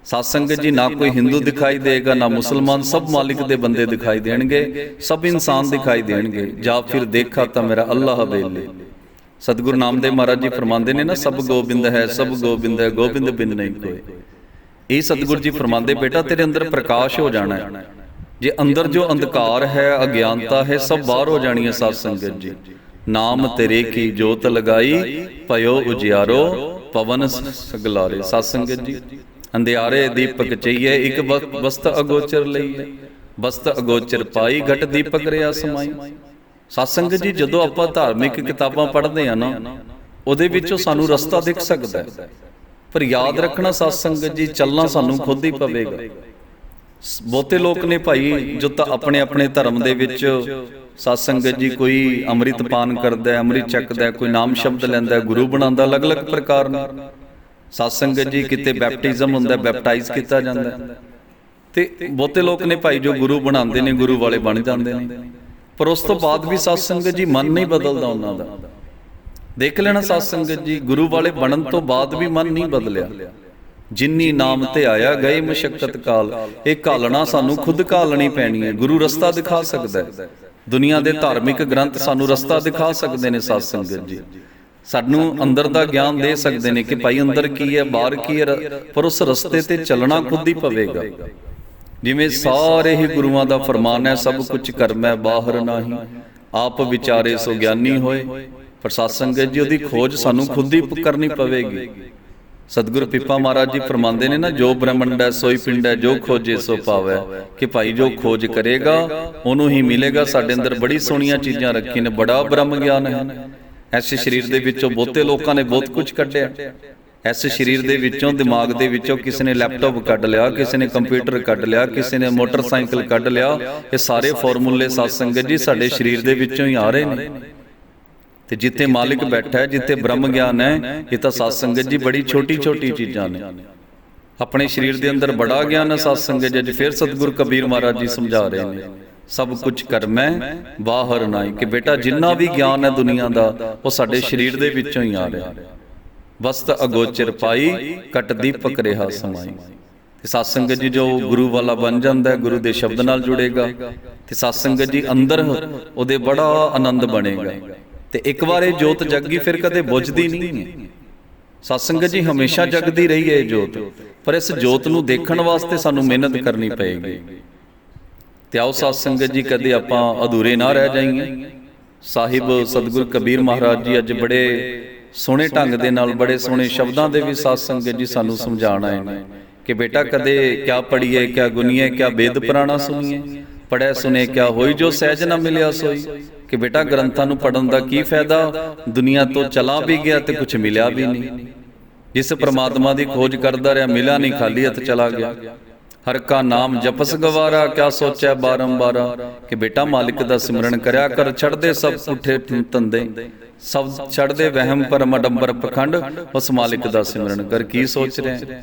ਸਤ ਸੰਗਤ ਜੀ, ਨਾ ਕੋਈ ਹਿੰਦੂ ਦਿਖਾਈ ਦੇਗਾ, ਨਾ ਮੁਸਲਮਾਨ, ਸਭ ਮਾਲਿਕ ਦੇ ਬੰਦੇ ਦਿਖਾਈ ਦੇਣਗੇ, ਸਭ ਇਨਸਾਨ ਦਿਖਾਈ ਦੇਣਗੇ। ਜਾਂ ਫਿਰ ਦੇਖਾ ਤਾਂ ਮੇਰਾ ਅੱਲਾਹ ਵੇਲੇ। ਸਤਿਗੁਰੂ ਨਾਮਦੇਵ ਮਹਾਰਾਜ ਜੀ ਫਰਮਾਉਂਦੇ ਨੇ ਨਾ, ਸਭ ਗੋਬਿੰਦ ਹੈ, ਸਭ ਗੋਬਿੰਦ ਹੈ, ਗੋਬਿੰਦ ਬਿਨ ਨਹੀਂ ਕੋਈ ਇਹ ਸਤਿਗੁਰੂ ਜੀ ਫਰਮਾਉਂਦੇ, ਬੇਟਾ ਤੇਰੇ ਅੰਦਰ ਪ੍ਰਕਾਸ਼ ਹੋ ਜਾਣਾ ਹੈ। ਜੇ ਅੰਦਰ ਜੋ ਅੰਧਕਾਰ ਹੈ, ਅਗਿਆਨਤਾ ਹੈ, ਸਭ ਬਾਹਰ ਹੋ ਜਾਣੀ ਹੈ ਸਤ ਸੰਗਤ ਜੀ। ਨਾਮ ਤੇਰੇ ਕੀ ਜੋਤ ਲਗਾਈ, ਭਇਓ ਉਜਿਆਰੋ, ਪਵਨ ਸਗਲਾਰੇ। ਸਤ ਸੰਗਤ ਜੀ ਅੰਧਿਆਰੇ ਦੀਪਕ ਚਈਏ ਇੱਕ ਵਸਤ ਅਗੋਚਰ ਲਈ ਹੈ ਵਸਤ ਅਗੋਚਰ ਪਾਈ ਘਟ ਦੀਪਕ ਰਿਆ ਸਮਾਈ। ਸਤ ਸੰਗਤ ਜੀ ਜਦੋਂ ਆਪਾਂ ਧਾਰਮਿਕ ਕਿਤਾਬਾਂ ਪੜ੍ਹਦੇ ਆ ਨਾ ਉਹਦੇ ਵਿੱਚੋਂ ਸਾਨੂੰ ਰਸਤਾ ਦਿਖ ਸਕਦਾ ਹੈ। ਪਰ ਯਾਦ ਰੱਖਣਾ ਸਤ ਸੰਗਤ ਜੀ ਚੱਲਣਾ ਸਾਨੂੰ ਖੁਦ ਹੀ ਪਵੇਗਾ। ਬਹੁਤੇ ਲੋਕ ਨੇ ਭਾਈ ਜੋ ਤਾਂ ਆਪਣੇ ਆਪਣੇ ਧਰਮ ਦੇ ਵਿੱਚ ਸਤ ਸੰਗਤ ਜੀ ਕੋਈ ਅੰਮ੍ਰਿਤ ਪਾਨ ਕਰਦਾ ਹੈ ਅੰਮ੍ਰਿਤ ਚੱਕਦਾ ਹੈ ਕੋਈ ਨਾਮ ਸ਼ਬਦ ਲੈਂਦਾ ਹੈ ਗੁਰੂ ਬਣਾਉਂਦਾ ਅਲੱਗ-ਅਲੱਗ ਪ੍ਰਕਾਰ ਨਾਲ। ਸਤ ਸੰਗਤ ਜੀ ਕਿਤੇ ਬੈਪਟਿਜ਼ਮ ਹੁੰਦਾ ਬੈਪਟਾਈਜ਼ ਕੀਤਾ ਜਾਂਦਾ। ਤੇ ਬਹੁਤੇ ਲੋਕ ਨੇ ਭਾਈ ਜੋ ਗੁਰੂ ਬਣਾਉਂਦੇ ਨੇ ਗੁਰੂ ਵਾਲੇ ਬਣ ਜਾਂਦੇ ਨੇ। ਪਰ ਉਸ ਤੋਂ ਬਾਅਦ ਵੀ ਸਤ ਸੰਗਤ ਜੀ ਮਨ ਨਹੀਂ ਬਦਲਦਾ ਉਹਨਾਂ ਦਾ। ਦੇਖ ਲੈਣਾ ਸਤ ਸੰਗਤ ਜੀ ਗੁਰੂ ਵਾਲੇ ਬਣਨ ਤੋਂ ਬਾਅਦ ਵੀ ਮਨ ਨਹੀਂ ਬਦਲਿਆ। ਜਿੰਨੀ ਨਾਮ ਤੇ ਆਇਆ ਗਏ ਮਸ਼ਕਤ ਕਾਲ ਇਹ ਘਾਲਣਾ ਸਾਨੂੰ ਖੁਦ ਘਾਲਣੀ ਪੈਣੀ ਹੈ। ਗੁਰੂ ਰਸਤਾ ਦਿਖਾ ਸਕਦਾ ਹੈ। ਦੁਨੀਆ ਦੇ ਧਾਰਮਿਕ ਗ੍ਰੰਥ ਸਾਨੂੰ ਰਸਤਾ ਦਿਖਾ ਸਕਦੇ ਨੇ ਸਤ ਸੰਗਤ ਜੀ। ਸਾਨੂੰ ਅੰਦਰ ਦਾ ਗਿਆਨ ਦੇ ਸਕਦੇ ਨੇ ਕਿ ਭਾਈ ਅੰਦਰ ਕੀ ਹੈ ਬਾਹਰ ਕੀ ਹੈ ਪਰ ਉਸ ਰਸਤੇ ਤੇ ਚੱਲਣਾ ਖੁਦ ਹੀ ਪਵੇਗਾ। ਜਿਵੇਂ ਸਾਰੇ ਹੀ ਗੁਰੂਆਂ ਦਾ ਫਰਮਾਨ ਹੈ ਸਭ ਕੁਝ ਕਰਮੈ ਬਾਹਰ ਨਾਹੀ ਆਪ ਵਿਚਾਰੇ ਸੋ ਗਿਆਨੀ ਹੋਏ ਪਰ ਸਤ ਸੰਗਤ ਜੀ ਉਹਦੀ ਖੋਜ ਸਾਨੂੰ ਖੁਦ ਹੀ ਕਰਨੀ ਪਵੇਗੀ। ਸਤਿਗੁਰੂ ਪਿੱਪਾ ਮਹਾਰਾਜ ਜੀ ਫਰਮਾਉਂਦੇ ਨੇ ਨਾ ਜੋ ਬ੍ਰਹਮੰਡ ਹੈ ਸੋਈ ਪਿੰਡ ਹੈ ਜੋ ਖੋਜੇ ਸੋ ਪਾਵੇ ਕਿ ਭਾਈ ਜੋ ਖੋਜ ਕਰੇਗਾ ਉਹਨੂੰ ਹੀ ਮਿਲੇਗਾ ਸਾਡੇ ਅੰਦਰ ਬੜੀ ਸੋਹਣੀਆਂ ਚੀਜ਼ਾਂ ਰੱਖੀਆਂ ਨੇ ਬੜਾ ਬ੍ਰਹਮ ਗਿਆਨ ਹੈ ਐਸੇ ਸਰੀਰ ਦੇ ਵਿੱਚੋਂ ਬਹੁਤੇ ਲੋਕਾਂ ਨੇ ਬਹੁਤ ਕੁਝ ਕੱਢਿਆ। ਐਸੇ ਸਰੀਰ ਦੇ ਵਿੱਚੋਂ ਦਿਮਾਗ ਦੇ ਵਿੱਚੋਂ ਕਿਸੇ ਨੇ ਲੈਪਟਾਪ ਕੱਢ ਲਿਆ ਕਿਸੇ ਨੇ ਕੰਪਿਊਟਰ ਕੱਢ ਲਿਆ ਕਿਸੇ ਨੇ ਮੋਟਰਸਾਈਕਲ ਕੱਢ ਲਿਆ। ਇਹ ਸਾਰੇ ਫਾਰਮੂਲੇ ਸਤ ਸੰਗਤ ਜੀ ਸਾਡੇ ਸਰੀਰ ਦੇ ਵਿੱਚੋਂ ਹੀ ਆ ਰਹੇ ਨੇ। ਤੇ ਜਿੱਥੇ ਮਾਲਿਕ ਬੈਠਾ ਹੈ ਜਿੱਥੇ ਬ੍ਰਹਮ ਗਿਆਨ ਹੈ ਇਹ ਤਾਂ ਸਤ ਸੰਗਤ ਜੀ ਬੜੀ ਛੋਟੀ ਛੋਟੀ ਚੀਜ਼ਾਂ ਨੇ। ਆਪਣੇ ਸਰੀਰ ਦੇ ਅੰਦਰ ਬੜਾ ਗਿਆਨ ਹੈ ਸਤ ਸੰਗਤ ਜੀ ਅੱਜ ਫਿਰ ਸਤਿਗੁਰ ਕਬੀਰ ਮਹਾਰਾਜ ਜੀ ਸਮਝਾ ਰਹੇ ਨੇ। ਸਭ ਕੁਝ ਕਰਮੈ ਬਾਹਰ ਨਾਈ ਕਿ ਬੇਟਾ, ਜਿੰਨਾ ਵੀ ਗਿਆਨ ਹੈ ਦੁਨੀਆ ਦਾ, ਉਹ ਸਾਡੇ ਸਰੀਰ ਦੇ ਵਿੱਚੋਂ ਹੀ ਆ ਰਿਹਾ। ਵਸਤ ਅਗੋਚਰ ਪਾਈ ਕਟ ਦੀਪਕ ਰਿਹਾ ਸਮਾਈ। ਤੇ ਸਤ ਜੀ ਜੋ ਗੁਰੂ ਵਾਲਾ ਬਣ ਜਾਂਦਾ ਹੈ, ਗੁਰੂ ਦੇ ਸ਼ਬਦ ਨਾਲ ਜੁੜੇਗਾ। ਤੇ ਸਤਸੰਗਤ ਜੀ ਅੰਦਰ, ਉਹਦੇ ਬੜਾ ਆਨੰਦ ਬਣੇਗਾ। ਤੇ ਇੱਕ ਵਾਰ ਇਹ ਜੋਤ ਜੱਗੀ, ਫਿਰ ਕਦੇ ਬੁਝਦੀ ਨਹੀਂ ਹੈ। ਸਤ ਜੀ ਹਮੇਸ਼ਾ ਜਗਦੀ ਰਹੀ ਹੈ ਇਹ ਜੋਤ। ਪਰ ਇਸ ਜੋਤ ਨੂੰ ਦੇਖਣ ਵਾਸਤੇ ਸਾਨੂੰ ਮਿਹਨਤ ਕਰਨੀ ਪਏਗੀ। ਤੇ ਆਓ ਸਤ ਸੰਗਤ ਜੀ, ਕਦੇ ਆਪਾਂ ਅਧੂਰੇ ਨਾ ਰਹਿ ਜਾਈਏ। ਸਾਹਿਬ ਸਤਿਗੁਰ ਕਬੀਰ ਮਹਾਰਾਜ ਜੀ ਅੱਜ ਬੜੇ ਸੋਹਣੇ ਢੰਗ ਦੇ ਨਾਲ, ਬੜੇ ਸੋਹਣੇ ਸ਼ਬਦਾਂ ਦੇ ਵੀ ਸਤ ਸੰਗਤ ਜੀ ਸਾਨੂੰ ਸਮਝਾਣ ਆਏ ਨੇ ਕਿ ਬੇਟਾ ਕਦੇ ਕਿਆ ਪੜੀਏ ਕਿਆ ਗੁਨੀਏ, ਕਿਆ ਵੇਦ ਪੁਰਾਣਾ ਸੁਣੀਏ ਪੜਿਆ ਸੁਨੇ ਕਿਆ ਹੋਈ ਜੋ ਸਹਿਜ ਨਾ ਮਿਲਿਆ ਸੋਈ। ਕਿ ਬੇਟਾ ਗ੍ਰੰਥਾਂ ਨੂੰ ਪੜਨ ਦਾ ਕੀ ਫਾਇਦਾ? ਦੁਨੀਆ ਤੋਂ ਚਲਾ ਵੀ ਗਿਆ ਤੇ ਕੁਝ ਮਿਲਿਆ ਵੀ ਨਹੀਂ। ਜਿਸ ਪ੍ਰਮਾਤਮਾ ਦੀ ਖੋਜ ਕਰਦਾ ਰਿਹਾ, ਮਿਲਿਆ ਨਹੀਂ, ਖਾਲੀ ਹੱਥ ਚਲਾ ਗਿਆ। ਹਰ ਕਾ ਨਾਮ ਜਪਸ ਗਵਾਰਾ, ਕਿਆ ਸੋਚੈ ਬਾਰੰਬਾਰ, ਕਿ ਬੇਟਾ ਮਾਲਿਕ ਦਾ ਸਿਮਰਨ ਕਰਿਆ ਕਰ, ਛੱਡਦੇ ਸਭ ਪੁੱਠੇ ਤੰਦੇ ਸਭ ਛੱਡਦੇ ਵਹਿਮ ਪਰਮ ਅਡੰਬਰ ਪਖੰਡ, ਉਸ ਮਾਲਿਕ ਦਾ ਸਿਮਰਨ ਕਰ ਕੀ ਸੋਚ ਰਿਹਾ?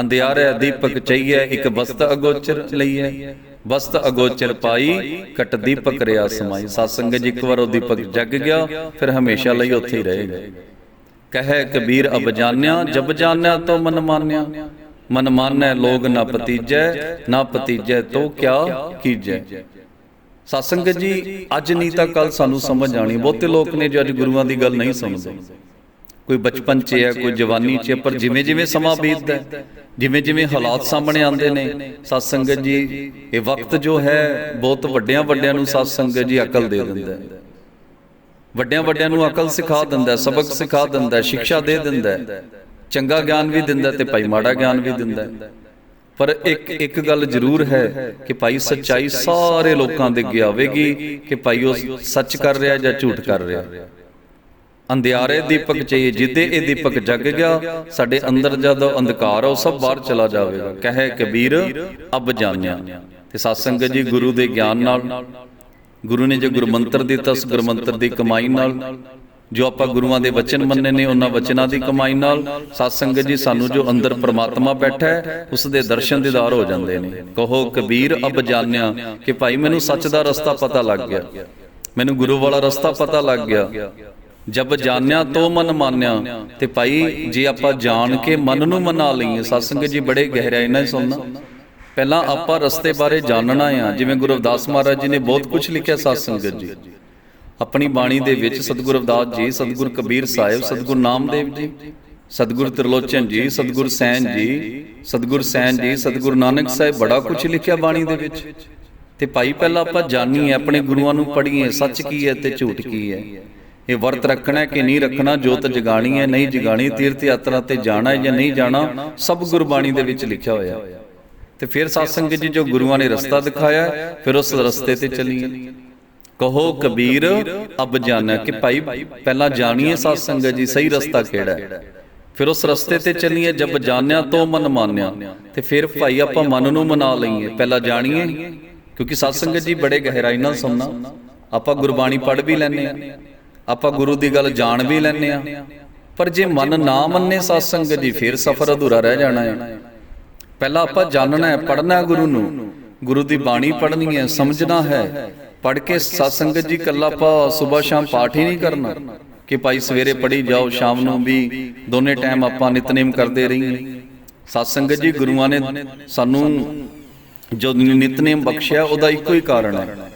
ਅੰਧਿਆਰੇ ਦੀਪਕ ਚਈਏ ਇੱਕ ਵਸਤ ਅਗੋਚਰ ਲਈਏ ਬਸਤ ਅਗੋਚਰ ਪਾਈ ਕਟ ਦੀਪਕ ਰਿਆ ਸਮਾਈ। ਸਤਸੰਗ ਜੀ ਇੱਕ ਵਾਰ ਉਹ ਦੀਪਕ ਜਗ ਗਿਆ, ਫਿਰ ਹਮੇਸ਼ਾ ਲਈ ਉੱਥੇ ਹੀ ਰਹੇਗਾ ਕਹੈ ਕਬੀਰ, ਅਬ ਜਾਣਿਆ, ਜਬ ਜਾਣਿਆ ਤੋ ਮਨ ਮਾਨਿਆ। ਮਨ ਮਾਨੈ ਲੋਗ ਨਾ ਪਤੀਜੈ ਨਾ ਪਤੀਜੈ ਤੋ ਕਿਆ ਕੀਜੈ। ਸਤਸੰਗ ਜੀ, ਅੱਜ ਨਹੀਂ ਤਾਂ ਕੱਲ ਸਾਨੂੰ ਸਮਝ ਆਣੀ ਬਹੁਤੇ ਲੋਕ ਨੇ ਜੋ ਅੱਜ ਗੁਰੂਆਂ ਦੀ ਗੱਲ ਨਹੀਂ ਸਮਝਦੇ ਕੋਈ ਬਚਪਨ 'ਚ ਹੈ, ਕੋਈ ਜਵਾਨੀ 'ਚ ਪਰ ਜਿਵੇਂ ਜਿਵੇਂ ਸਮਾਂ ਬੀਤਦਾ ਜਿਵੇਂ ਜਿਵੇਂ ਹਾਲਾਤ ਸਾਹਮਣੇ ਆਉਂਦੇ ਨੇ ਸਤ ਸੰਗਤ ਜੀ, ਇਹ ਵਕਤ ਜੋ ਹੈ, ਬਹੁਤ ਵੱਡਿਆਂ ਵੱਡਿਆਂ ਨੂੰ ਸਤ ਸੰਗਤ ਜੀ ਅਕਲ ਦੇ ਦਿੰਦਾ ਹੈ। ਵੱਡਿਆਂ ਵੱਡਿਆਂ ਨੂੰ ਅਕਲ ਸਿਖਾ ਦਿੰਦਾ ਸਬਕ ਸਿਖਾ ਦਿੰਦਾ ਹੈ ਸਿੱਖਿਆ ਦੇ ਦਿੰਦਾ ਚੰਗਾ ਗਿਆਨ ਵੀ ਦਿੰਦਾ ਤੇ ਭਾਈ ਮਾੜਾ ਗਿਆਨ ਵੀ ਦਿੰਦਾ। ਪਰ ਇੱਕ ਇੱਕ ਗੱਲ ਜ਼ਰੂਰ ਹੈ ਕਿ ਭਾਈ ਸੱਚਾਈ ਸਾਰੇ ਲੋਕਾਂ ਦੇ ਅੱਗੇ ਆਵੇਗੀ ਕਿ ਭਾਈ ਉਹ ਸੱਚ ਕਰ ਰਿਹਾ ਜਾਂ ਝੂਠ ਕਰ ਰਿਹਾ। ਅੰਧਿਆਰੇ ਦੀਪਕ ਚਾਹੀਏ ਜਿੱਦੇ ਇਹ ਦੀਪਕ ਜਗ ਗਿਆ ਸਾਡੇ ਅੰਦਰ ਜਦ ਅੰਧਕਾਰ ਉਹ ਸਭ ਬਾਹਰ ਚਲਾ ਜਾਵੇਗਾ। ਕਹੇ ਕਬੀਰ ਅਬ ਜਾਣਿਆ। ਤੇ ਸਤਸੰਗ ਜੀ ਗੁਰੂ ਦੇ ਗਿਆਨ ਨਾਲ ਗੁਰੂ ਨੇ ਜੋ ਗੁਰਮੰਤਰ ਦਿੱਤਾ ਉਸ ਗੁਰਮੰਤਰ ਦੀ ਕਮਾਈ ਨਾਲ। ਜੋ ਆਪਾਂ ਗੁਰੂਆਂ ਦੇ ਵਚਨ ਮੰਨੇ ਨੇ ਉਹਨਾਂ ਵਚਨਾਂ ਦੀ ਕਮਾਈ ਨਾਲ ਸਤਸੰਗ ਜੀ ਸਾਨੂੰ ਜੋ ਅੰਦਰ ਪ੍ਰਮਾਤਮਾ ਬੈਠਾ ਹੈ ਉਸ ਦੇ ਦਰਸ਼ਨ ਦੀਦਾਰ ਹੋ ਜਾਂਦੇ ਨੇ। ਕਹੋ ਕਬੀਰ ਅਬ ਜਾਣਿਆ ਕਿ ਭਾਈ ਮੈਨੂੰ ਸੱਚ ਦਾ ਰਸਤਾ ਪਤਾ ਲੱਗ ਗਿਆ। ਮੈਨੂੰ ਗੁਰੂ ਵਾਲਾ ਰਸਤਾ ਪਤਾ ਲੱਗ ਗਿਆ। ਜਬ ਜਾਣਿਆ ਤੋ ਮਨ ਮਾਨਿਆ। ਤੇ ਭਾਈ ਜੇ ਆਪਾਂ ਜਾਣ ਕੇ ਮਨ ਨੂੰ ਮਨਾ ਲਈਏ ਸਤਸੰਗ ਜੀ ਬੜੇ ਗਹਿਰਾਈ ਨਾਲ ਸੁਣਨਾ। ਪਹਿਲਾਂ ਆਪਾਂ ਰਸਤੇ ਬਾਰੇ ਜਾਣਨਾ ਆ ਜਿਵੇਂ ਗੁਰੂ ਰਵਿਦਾਸ ਮਹਾਰਾਜ ਜੀ ਨੇ ਬਹੁਤ ਕੁਝ ਲਿਖਿਆ ਸਤਸੰਗਤ ਜੀ ਆਪਣੀ ਬਾਣੀ ਦੇ ਵਿੱਚ ਸਤਿਗੁਰ ਅਵਦਾਸ ਜੀ, ਸਤਿਗੁਰ ਕਬੀਰ ਸਾਹਿਬ, ਸਤਿਗੁਰ ਨਾਮਦੇਵ ਜੀ, ਸਤਿਗੁਰ ਤ੍ਰਿਲੋਚਨ ਜੀ, ਸਤਿਗੁਰੂ ਸੈਨ ਜੀ, ਸਤਿਗੁਰੂ ਸੈਨ ਜੀ, ਸਤਿਗੁਰੂ ਨਾਨਕ ਸਾਹਿਬ, ਬੜਾ ਕੁਝ ਲਿਖਿਆ ਬਾਣੀ ਦੇ ਵਿੱਚ। ਤੇ ਭਾਈ, ਪਹਿਲਾਂ ਆਪਾਂ ਜਾਣੀਏ ਆਪਣੇ ਗੁਰੂਆਂ ਨੂੰ ਪੜ੍ਹੀਏ, ਸੱਚ ਕੀ ਹੈ ਤੇ ਝੂਠ ਕੀ ਹੈ? ਇਹ ਵਰਤ ਰੱਖਣਾ ਕਿ ਨਹੀਂ ਰੱਖਣਾ, ਜੋਤ ਜਗਾਣੀ ਹੈ, ਨਹੀਂ ਜਗਾਣੀ, ਤੀਰਥ ਯਾਤਰਾ ਤੇ ਜਾਣਾ ਹੈ ਜਾਂ ਨਹੀਂ ਜਾਣਾ, ਸਭ ਗੁਰਬਾਣੀ ਦੇ ਵਿੱਚ ਲਿਖਿਆ ਹੋਇਆ। ਤੇ ਫਿਰ ਸਤਸੰਗ ਜੀ ਜੋ ਗੁਰੂਆਂ ਨੇ ਰਸਤਾ ਦਿਖਾਇਆ, ਫਿਰ ਉਸ ਰਸਤੇ ਤੇ ਚੱਲੀਏ। ਕਹੋ ਕਬੀਰ ਅਬ ਜਾਣਾ ਕਿ ਭਾਈ ਪਹਿਲਾਂ ਜਾਣੀਏ ਸਤਸੰਗ ਜੀ ਸਹੀ ਰਸਤਾ ਕਿਹੜਾ ਹੈ? ਫਿਰ ਉਸ ਰਸਤੇ ਤੇ ਚੱਲੀਏ ਜਬ ਜਾਣਿਆ ਤੋ ਮਨ ਮਾਨਿਆ। ਤੇ ਫਿਰ ਭਾਈ ਆਪਾਂ ਮਨ ਨੂੰ ਮਨਾ ਲਈਏ। ਪਹਿਲਾਂ ਜਾਣੀਏ ਕਿਉਂਕਿ ਸਤਸੰਗ ਜੀ ਬੜੇ ਗਹਿਰਾਈ ਨਾਲ ਸੁਣਨਾ। ਆਪਾਂ ਗੁਰਬਾਣੀ ਪੜ੍ਹ ਵੀ ਲੈਨੇ ਆ ਆਪਾਂ ਗੁਰੂ ਦੀ ਗੱਲ ਜਾਣ ਵੀ ਲੈਨੇ ਆ ਪਰ ਜੇ ਮਨ ਨਾ ਮੰਨੇ ਸਤਸੰਗ ਜੀ ਫਿਰ ਸਫ਼ਰ ਅਧੂਰਾ ਰਹਿ ਜਾਣਾ ਹੈ। ਪਹਿਲਾਂ ਆਪਾਂ ਜਾਣਨਾ ਹੈ ਪੜ੍ਹਨਾ ਹੈ ਗੁਰੂ ਨੂੰ। ਗੁਰੂ ਦੀ ਬਾਣੀ ਪੜ੍ਹਨੀ ਹੈ ਸਮਝਣਾ ਹੈ ਪੜ੍ਹ ਕੇ ਸਤਸੰਗਤ ਜੀ ਕੱਲਾ ਆਪਾਂ ਸਵੇਰ ਸ਼ਾਮ ਪਾਠ ਹੀ ਨਹੀਂ ਕਰਨਾ। ਕਿ ਭਾਈ ਸਵੇਰੇ ਪੜ੍ਹੀ ਜਾਓ ਸ਼ਾਮ ਨੂੰ ਵੀ ਦੋਨੇ ਟਾਈਮ ਆਪਾਂ ਨਿਤਨੇਮ ਕਰਦੇ ਰਹੀਏ। ਸਤਸੰਗਤ ਜੀ ਗੁਰੂਆਂ ਨੇ ਸਾਨੂੰ ਜੋ ਨਿਤਨੇਮ ਬਖਸ਼ਿਆ ਉਹਦਾ ਇੱਕੋ ਹੀ ਕਾਰਨ ਹੈ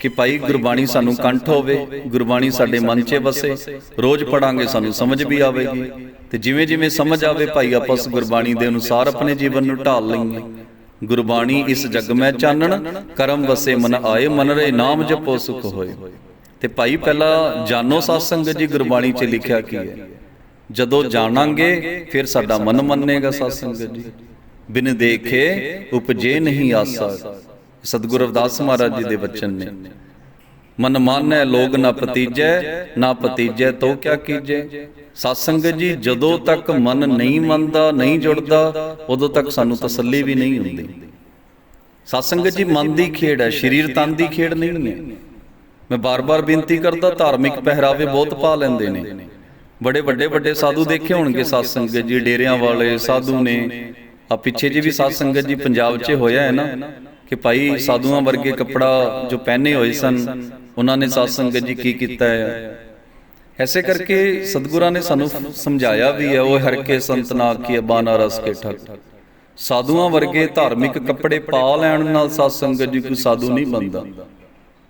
ਕਿ ਭਾਈ ਗੁਰਬਾਣੀ ਸਾਨੂੰ ਕੰਠ ਹੋਵੇ ਗੁਰਬਾਣੀ ਸਾਡੇ ਮਨ 'ਚ ਵਸੇ ਰੋਜ਼ ਪੜਾਂਗੇ ਸਾਨੂੰ ਸਮਝ ਵੀ ਆਵੇਗੀ। ਤੇ ਜਿਵੇਂ ਜਿਵੇਂ ਸਮਝ ਆਵੇ ਭਾਈ ਆਪਾਂ ਉਸ ਗੁਰਬਾਣੀ ਦੇ ਅਨੁਸਾਰ ਆਪਣੇ ਜੀਵਨ ਨੂੰ ਢਾਲ ਲਈਏ। ਗੁਰਬਾਣੀ ਇਸ ਜਗ ਮੈਂ ਚਾਨਣ, ਕਰਮ ਵਸੇ ਮਨ ਆਏ, ਮਨ ਰੇ ਨਾਮ ਜਪੋ ਸੁਖ ਹੋਏ। ਤੇ ਭਾਈ ਪਹਿਲਾਂ ਜਾਨੋ ਸਤਸੰਗ ਜੀ ਗੁਰਬਾਣੀ 'ਚ ਲਿਖਿਆ ਕੀ ਹੈ। ਜਦੋਂ ਜਾਣਾਂਗੇ, ਫਿਰ ਸਾਡਾ ਮਨ ਮੰਨੇਗਾ ਸਤਸੰਗ ਜੀ। ਬਿਨ ਦੇਖੇ ਉਪਜੇ ਨਹੀਂ ਆਸਾ। ਸਤਿਗੁਰ ਅਵਦਾਸ ਮਹਾਰਾਜ ਜੀ ਦੇ ਬਚਨ ਨੇ। ਮਨ ਮਾਨੈ ਲੋਗ ਨਾ ਪਤੀਜੈ ਨਾ ਪਤੀਜੈ ਤੋ ਕਿਆ ਕੀਜੈ? ਸਤਸੰਗਤ ਜੀ ਜਦੋਂ ਤੱਕ ਮਨ ਨਹੀਂ ਮੰਨਦਾ ਨਹੀਂ ਜੁੜਦਾ ਉਦੋਂ ਤੱਕ ਸਾਨੂੰ ਤਸੱਲੀ ਵੀ ਨਹੀਂ ਹੁੰਦੀ। ਸਤਸੰਗਤ ਜੀ ਮਨ ਦੀ ਖੇਡ ਹੈ ਸਰੀਰ ਤਨ ਦੀ ਖੇਡ ਨਹੀਂ ਹੈ ਮੈਂ ਬਾਰ-ਬਾਰ ਬੇਨਤੀ ਕਰਦਾ ਧਾਰਮਿਕ ਪਹਿਰਾਵੇ ਬਹੁਤ ਪਾ ਲੈਂਦੇ ਨੇ। ਬੜੇ ਵੱਡੇ ਵੱਡੇ ਸਾਧੂ ਦੇਖੇ ਹੋਣਗੇ ਸਤਸੰਗਤ ਜੀ ਡੇਰਿਆਂ ਵਾਲੇ ਸਾਧੂ ਨੇ। ਆ ਪਿੱਛੇ ਜੀ ਵੀ ਸਤਸੰਗਤ ਜੀ ਪੰਜਾਬ 'ਚ ਹੋਇਆ ਹੈ ਨਾ ਕਿ ਭਾਈ ਸਾਧੂਆਂ ਵਰਗੇ ਕੱਪੜਾ ਜੋ ਪਹਿਨੇ ਹੋਏ ਸਨ ਉਹਨਾਂ ਨੇ ਸਤਸੰਗਤ ਜੀ ਕੀ ਕੀਤਾ ਹੈ ਐਸੇ ਕਰਕੇ ਸਤਿਗੁਰਾਂ ਨੇ ਸਾਨੂੰ ਸਮਝਾਇਆ ਵੀ ਹੈ ਉਹ ਹਰ ਕੇ ਸੰਤਨਾ ਕੀ ਬਾਨਾ ਰਸ ਕੇ ਠਕ ਸਾਧੂਆਂ ਵਰਗੇ ਧਾਰਮਿਕ ਕੱਪੜੇ ਪਾ ਲੈਣ ਨਾਲ ਸਤਸੰਗਤ ਜੀ ਕੋਈ ਸਾਧੂ ਨਹੀਂ ਬਣਦਾ।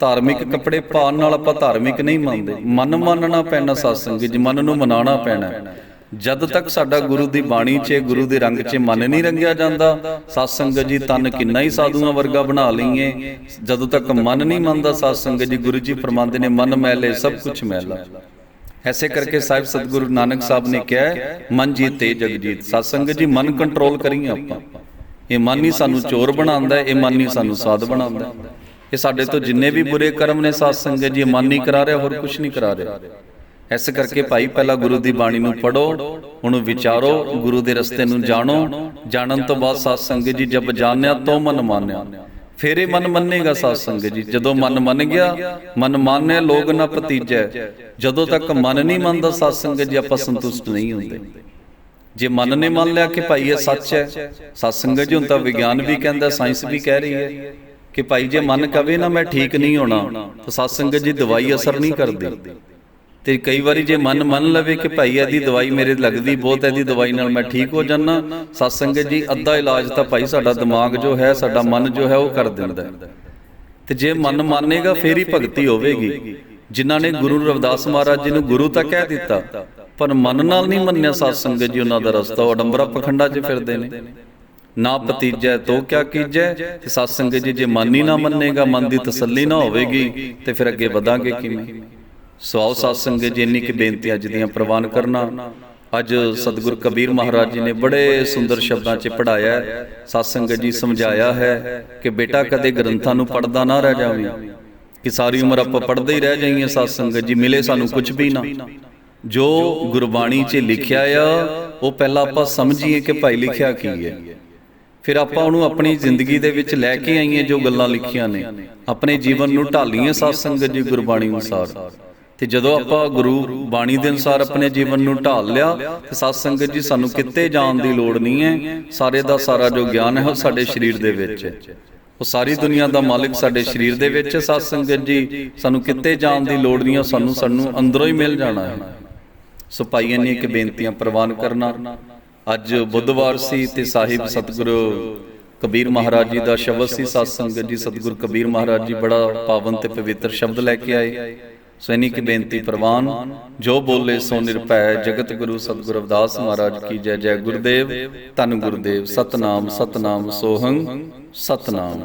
ਧਾਰਮਿਕ ਕੱਪੜੇ ਪਾਉਣ ਨਾਲ ਆਪਾਂ ਧਾਰਮਿਕ ਨਹੀਂ ਮੰਨਦੇ ਮਨ ਮੰਨਣਾ ਪੈਣਾ ਸਤਸੰਗ ਜੀ ਮਨ ਨੂੰ ਮਨਾਉਣਾ ਪੈਣਾ। ਜਦ ਤੱਕ ਸਾਡਾ ਗੁਰੂ ਦੀ ਬਾਣੀ 'ਚ ਗੁਰੂ ਦੇ ਰੰਗ 'ਚ ਮਨ ਨਹੀਂ ਰੰਗਿਆ ਜਾਂਦਾ ਸਤਸੰਗ ਜੀ ਤਨ ਕਿੰਨਾ ਹੀ ਸਾਧੂਆਂ ਵਰਗਾ ਬਣਾ ਲਈਏ। ਜਦੋਂ ਤੱਕ ਮਨ ਨਹੀਂ ਮੰਨਦਾ ਸਤਸੰਗ ਜੀ ਗੁਰੂ ਜੀ ਫਰਮਾਉਂਦੇ ਨੇ, ਮਨ ਮੈਲੇ ਸਭ ਕੁਝ ਮੈਲਾ ਐਸੇ ਕਰਕੇ ਸਾਹਿਬ ਸਤਿਗੁਰੂ ਨਾਨਕ ਸਾਹਿਬ ਨੇ ਕਿਹਾ ਮਨ ਜੀਤੇ ਜਗ ਜੀਤ। ਸਤਸੰਗ ਜੀ ਮਨ ਕੰਟਰੋਲ ਕਰੀਏ ਆਪਾਂ। ਇਹ ਮਨ ਹੀ ਸਾਨੂੰ ਚੋਰ ਬਣਾਉਂਦਾ ਇਹ ਮਨ ਹੀ ਸਾਨੂੰ ਸਾਧ ਬਣਾਉਂਦਾ ਇਹ ਸਾਡੇ ਤੋਂ ਜਿੰਨੇ ਵੀ ਬੁਰੇ ਕਰਮ ਨੇ ਸਤਸੰਗ ਜੀ ਮਨ ਨਹੀਂ ਕਰਾ ਰਿਹਾ, ਹੋਰ ਕੁਝ ਨਹੀਂ ਕਰਾ ਰਿਹਾ। ਇਸ ਕਰਕੇ ਭਾਈ ਪਹਿਲਾਂ ਗੁਰੂ ਦੀ ਬਾਣੀ ਨੂੰ ਪੜੋ ਉਹਨੂੰ ਵਿਚਾਰੋ ਗੁਰੂ ਦੇ ਰਸਤੇ ਨੂੰ ਜਾਣੋ ਜਾਣਨ ਤੋਂ ਬਾਅਦ ਸਾਧ ਸੰਗਤ ਜੀ ਜਬ ਜਾਣਿਆ ਤੋ ਮਨ ਮਾਨਿਆ। ਫੇਰੇ ਮਨ ਮੰਨੇਗਾ ਸਾਧ ਸੰਗਤ ਜੀ। ਜਦੋਂ ਮਨ ਮੰਨ ਗਿਆ ਮਨ ਮਾਨਿਆ ਲੋਗ ਨਾ ਪਤੀਜੈ ਜਦੋਂ ਤੱਕ ਮਨ ਨਹੀਂ ਮੰਨਦਾ ਸਾਧ ਸੰਗਤ ਜੀ ਆਪਾਂ ਸੰਤੁਸ਼ਟ ਨਹੀਂ ਹੁੰਦੇ। ਜੇ ਮਨ ਨੇ ਮੰਨ ਲਿਆ ਕਿ ਭਾਈ ਇਹ ਸੱਚ ਹੈ ਸਤ ਸੰਗਤ ਜੀ ਹੁਣ ਤਾਂ ਵਿਗਿਆਨ ਵੀ ਕਹਿੰਦਾ ਸਾਇੰਸ ਵੀ ਕਹਿ ਰਹੀ ਹੈ ਕਿ ਭਾਈ ਜੇ ਮਨ ਕਵੇ ਨਾ ਮੈਂ ਠੀਕ ਨਹੀਂ ਹੋਣਾ ਤਾਂ ਸਤ ਸੰਗਤ ਜੀ ਦਵਾਈ ਅਸਰ ਨਹੀਂ ਕਰਦੀ ਤੇ ਕਈ ਵਾਰੀ ਜੇ ਮਨ ਮੰਨ ਲਵੇ ਕਿ ਭਾਈ ਇਹਦੀ ਦਵਾਈ ਮੇਰੇ ਲੱਗਦੀ ਬਹੁਤ, ਇਹਦੀ ਦਵਾਈ ਨਾਲ ਮੈਂ ਠੀਕ ਹੋ ਜਾਣਾ ਸਤਸੰਗਤ ਜੀ, ਅੱਧਾ ਇਲਾਜ ਤਾਂ ਭਾਈ ਸਾਡਾ ਦਿਮਾਗ ਜੋ ਹੈ, ਸਾਡਾ ਮਨ ਜੋ ਹੈ, ਉਹ ਕਰ ਦਿੰਦਾ ਹੈ। ਤੇ ਜੇ ਮਨ ਮੰਨੇਗਾ, ਫੇਰ ਹੀ ਭਗਤੀ ਹੋਵੇਗੀ। ਜਿਨ੍ਹਾਂ ਨੇ ਗੁਰੂ ਰਵਿਦਾਸ ਮਹਾਰਾਜ ਜੀ ਨੂੰ ਗੁਰੂ ਤਾਂ ਕਹਿ ਦਿੱਤਾ, ਪਰ ਮਨ ਨਾਲ ਨਹੀਂ ਮੰਨਿਆ ਸਾਧ ਜੀ, ਉਹਨਾਂ ਦਾ ਰਸਤਾ, ਉਹ ਅਡੰਬਰਾ ਪਖੰਡਾ 'ਚ ਫਿਰਦੇ ਨੇ। ਨਾ ਪਤੀਜੈ ਤੋ ਕਿਆ ਕੀਜੈ? ਤੇ ਸਾਧ ਜੀ, ਜੇ ਮਨ ਹੀ ਨਾ ਮੰਨੇਗਾ, ਮਨ ਦੀ ਤਸੱਲੀ ਨਾ ਹੋਵੇਗੀ, ਤੇ ਫਿਰ ਅੱਗੇ ਵਧਾਂਗੇ ਕਿਵੇਂ? ਸੋ ਆਓ ਸਾਧ ਸੰਗਤ ਜੀ, ਇੰਨੀ ਕਿ ਬੇਨਤੀ ਅੱਜ ਦੀਆਂ ਪ੍ਰਵਾਨ ਕਰਨਾ। ਅੱਜ ਸਤਿਗੁਰ ਕਬੀਰ ਮਹਾਰਾਜ ਜੀ ਨੇ ਬੜੇ ਸੁੰਦਰ ਸ਼ਬਦਾਂ 'ਚ ਪੜਾਇਆ ਹੈ। ਸਾਧ ਸੰਗਤ ਜੀ ਸਮਝਾਇਆ ਹੈ ਕਿ ਬੇਟਾ ਕਦੇ ਗ੍ਰੰਥਾਂ ਨੂੰ ਪੜਦਾ ਨਾ ਰਹਿ ਜਾਵੀਂ, ਕਿ ਸਾਰੀ ਉਮਰ ਆਪਾਂ ਪੜਦੇ ਹੀ ਰਹਿ ਜਾਈਏ ਸਾਧ ਸੰਗਤ ਜੀ, ਮਿਲੇ ਸਾਨੂੰ ਕੁਝ ਵੀ ਨਾ। ਜੋ ਗੁਰਬਾਣੀ 'ਚ ਲਿਖਿਆ ਆ, ਉਹ ਪਹਿਲਾਂ ਆਪਾਂ ਸਮਝੀਏ ਕਿ ਭਾਈ ਲਿਖਿਆ ਕੀ ਹੈ। ਫਿਰ ਆਪਾਂ ਉਹਨੂੰ ਆਪਣੀ ਜ਼ਿੰਦਗੀ ਦੇ ਵਿੱਚ ਲੈ ਕੇ ਆਈਏ ਜੋ ਗੱਲਾਂ ਲਿਖੀਆਂ ਨੇ। ਆਪਣੇ ਜੀਵਨ ਨੂੰ ਢਾਲੀਏ ਸਾਧ ਸੰਗਤ ਜੀ ਗੁਰਬਾਣੀ ਅਨੁਸਾਰ। ਤੇ ਜਦੋਂ ਆਪਾਂ ਗੁਰੂ ਬਾਣੀ ਦੇ ਅਨੁਸਾਰ ਆਪਣੇ ਜੀਵਨ ਨੂੰ ਢਾਲ ਲਿਆ ਤੇ ਸਾਧ ਸੰਗਤ ਜੀ ਸਾਨੂੰ ਕਿਤੇ ਜਾਣ ਦੀ ਲੋੜ ਨਹੀਂ ਹੈ, ਸਾਰੇ ਦਾ ਸਾਰਾ ਜੋ ਗਿਆਨ ਹੈ ਉਹ ਸਾਡੇ ਸਰੀਰ ਦੇ ਵਿੱਚ ਹੈ। ਉਹ ਸਾਰੀ ਦੁਨੀਆ ਦਾ ਮਾਲਿਕ ਸਾਡੇ ਸਰੀਰ ਦੇ ਵਿੱਚ ਹੈ, ਸਾਧ ਸੰਗਤ ਜੀ, ਸਾਨੂੰ ਕਿਤੇ ਜਾਣ ਦੀ ਲੋੜ ਨਹੀਂ ਹੈ ਸਾਨੂੰ ਸਾਨੂੰ ਅੰਦਰੋਂ ਹੀ ਮਿਲ ਜਾਣਾ ਹੈ। ਸੋ ਭਾਈਆਂ ਨੇ ਇੱਕ ਬੇਨਤੀਆਂ ਪ੍ਰਵਾਨ ਕਰਨਾ। ਅੱਜ ਬੁੱਧਵਾਰ ਸੀ ਤੇ ਸਾਹਿਬ ਸਤਿਗੁਰੂ ਕਬੀਰ ਮਹਾਰਾਜ ਜੀ ਦਾ ਸ਼ਬਦ ਸੀ ਸਤ ਸੰਗਤ ਜੀ, ਸਤਿਗੁਰੂ ਕਬੀਰ ਮਹਾਰਾਜ ਜੀ ਬੜਾ ਪਾਵਨ ਤੇ ਪਵਿੱਤਰ ਸ਼ਬਦ ਲੈ ਕੇ ਆਏ। ਸੈਨਿਕ ਬੇਨਤੀ ਪ੍ਰਵਾਨ, ਜੋ ਬੋਲੇ ਸੋ ਨਿਰਭੈ, ਜਗਤ ਗੁਰੂ ਸਤਿਗੁਰ ਅਵਦਾਸ ਮਹਾਰਾਜ ਕੀ ਜੈ ਜੈ ਗੁਰਦੇਵ, ਧੰਨ ਗੁਰਦੇਵ, ਸਤਨਾਮ ਸਤਨਾਮ ਸੋਹੰ, ਸਤਨਾਮ।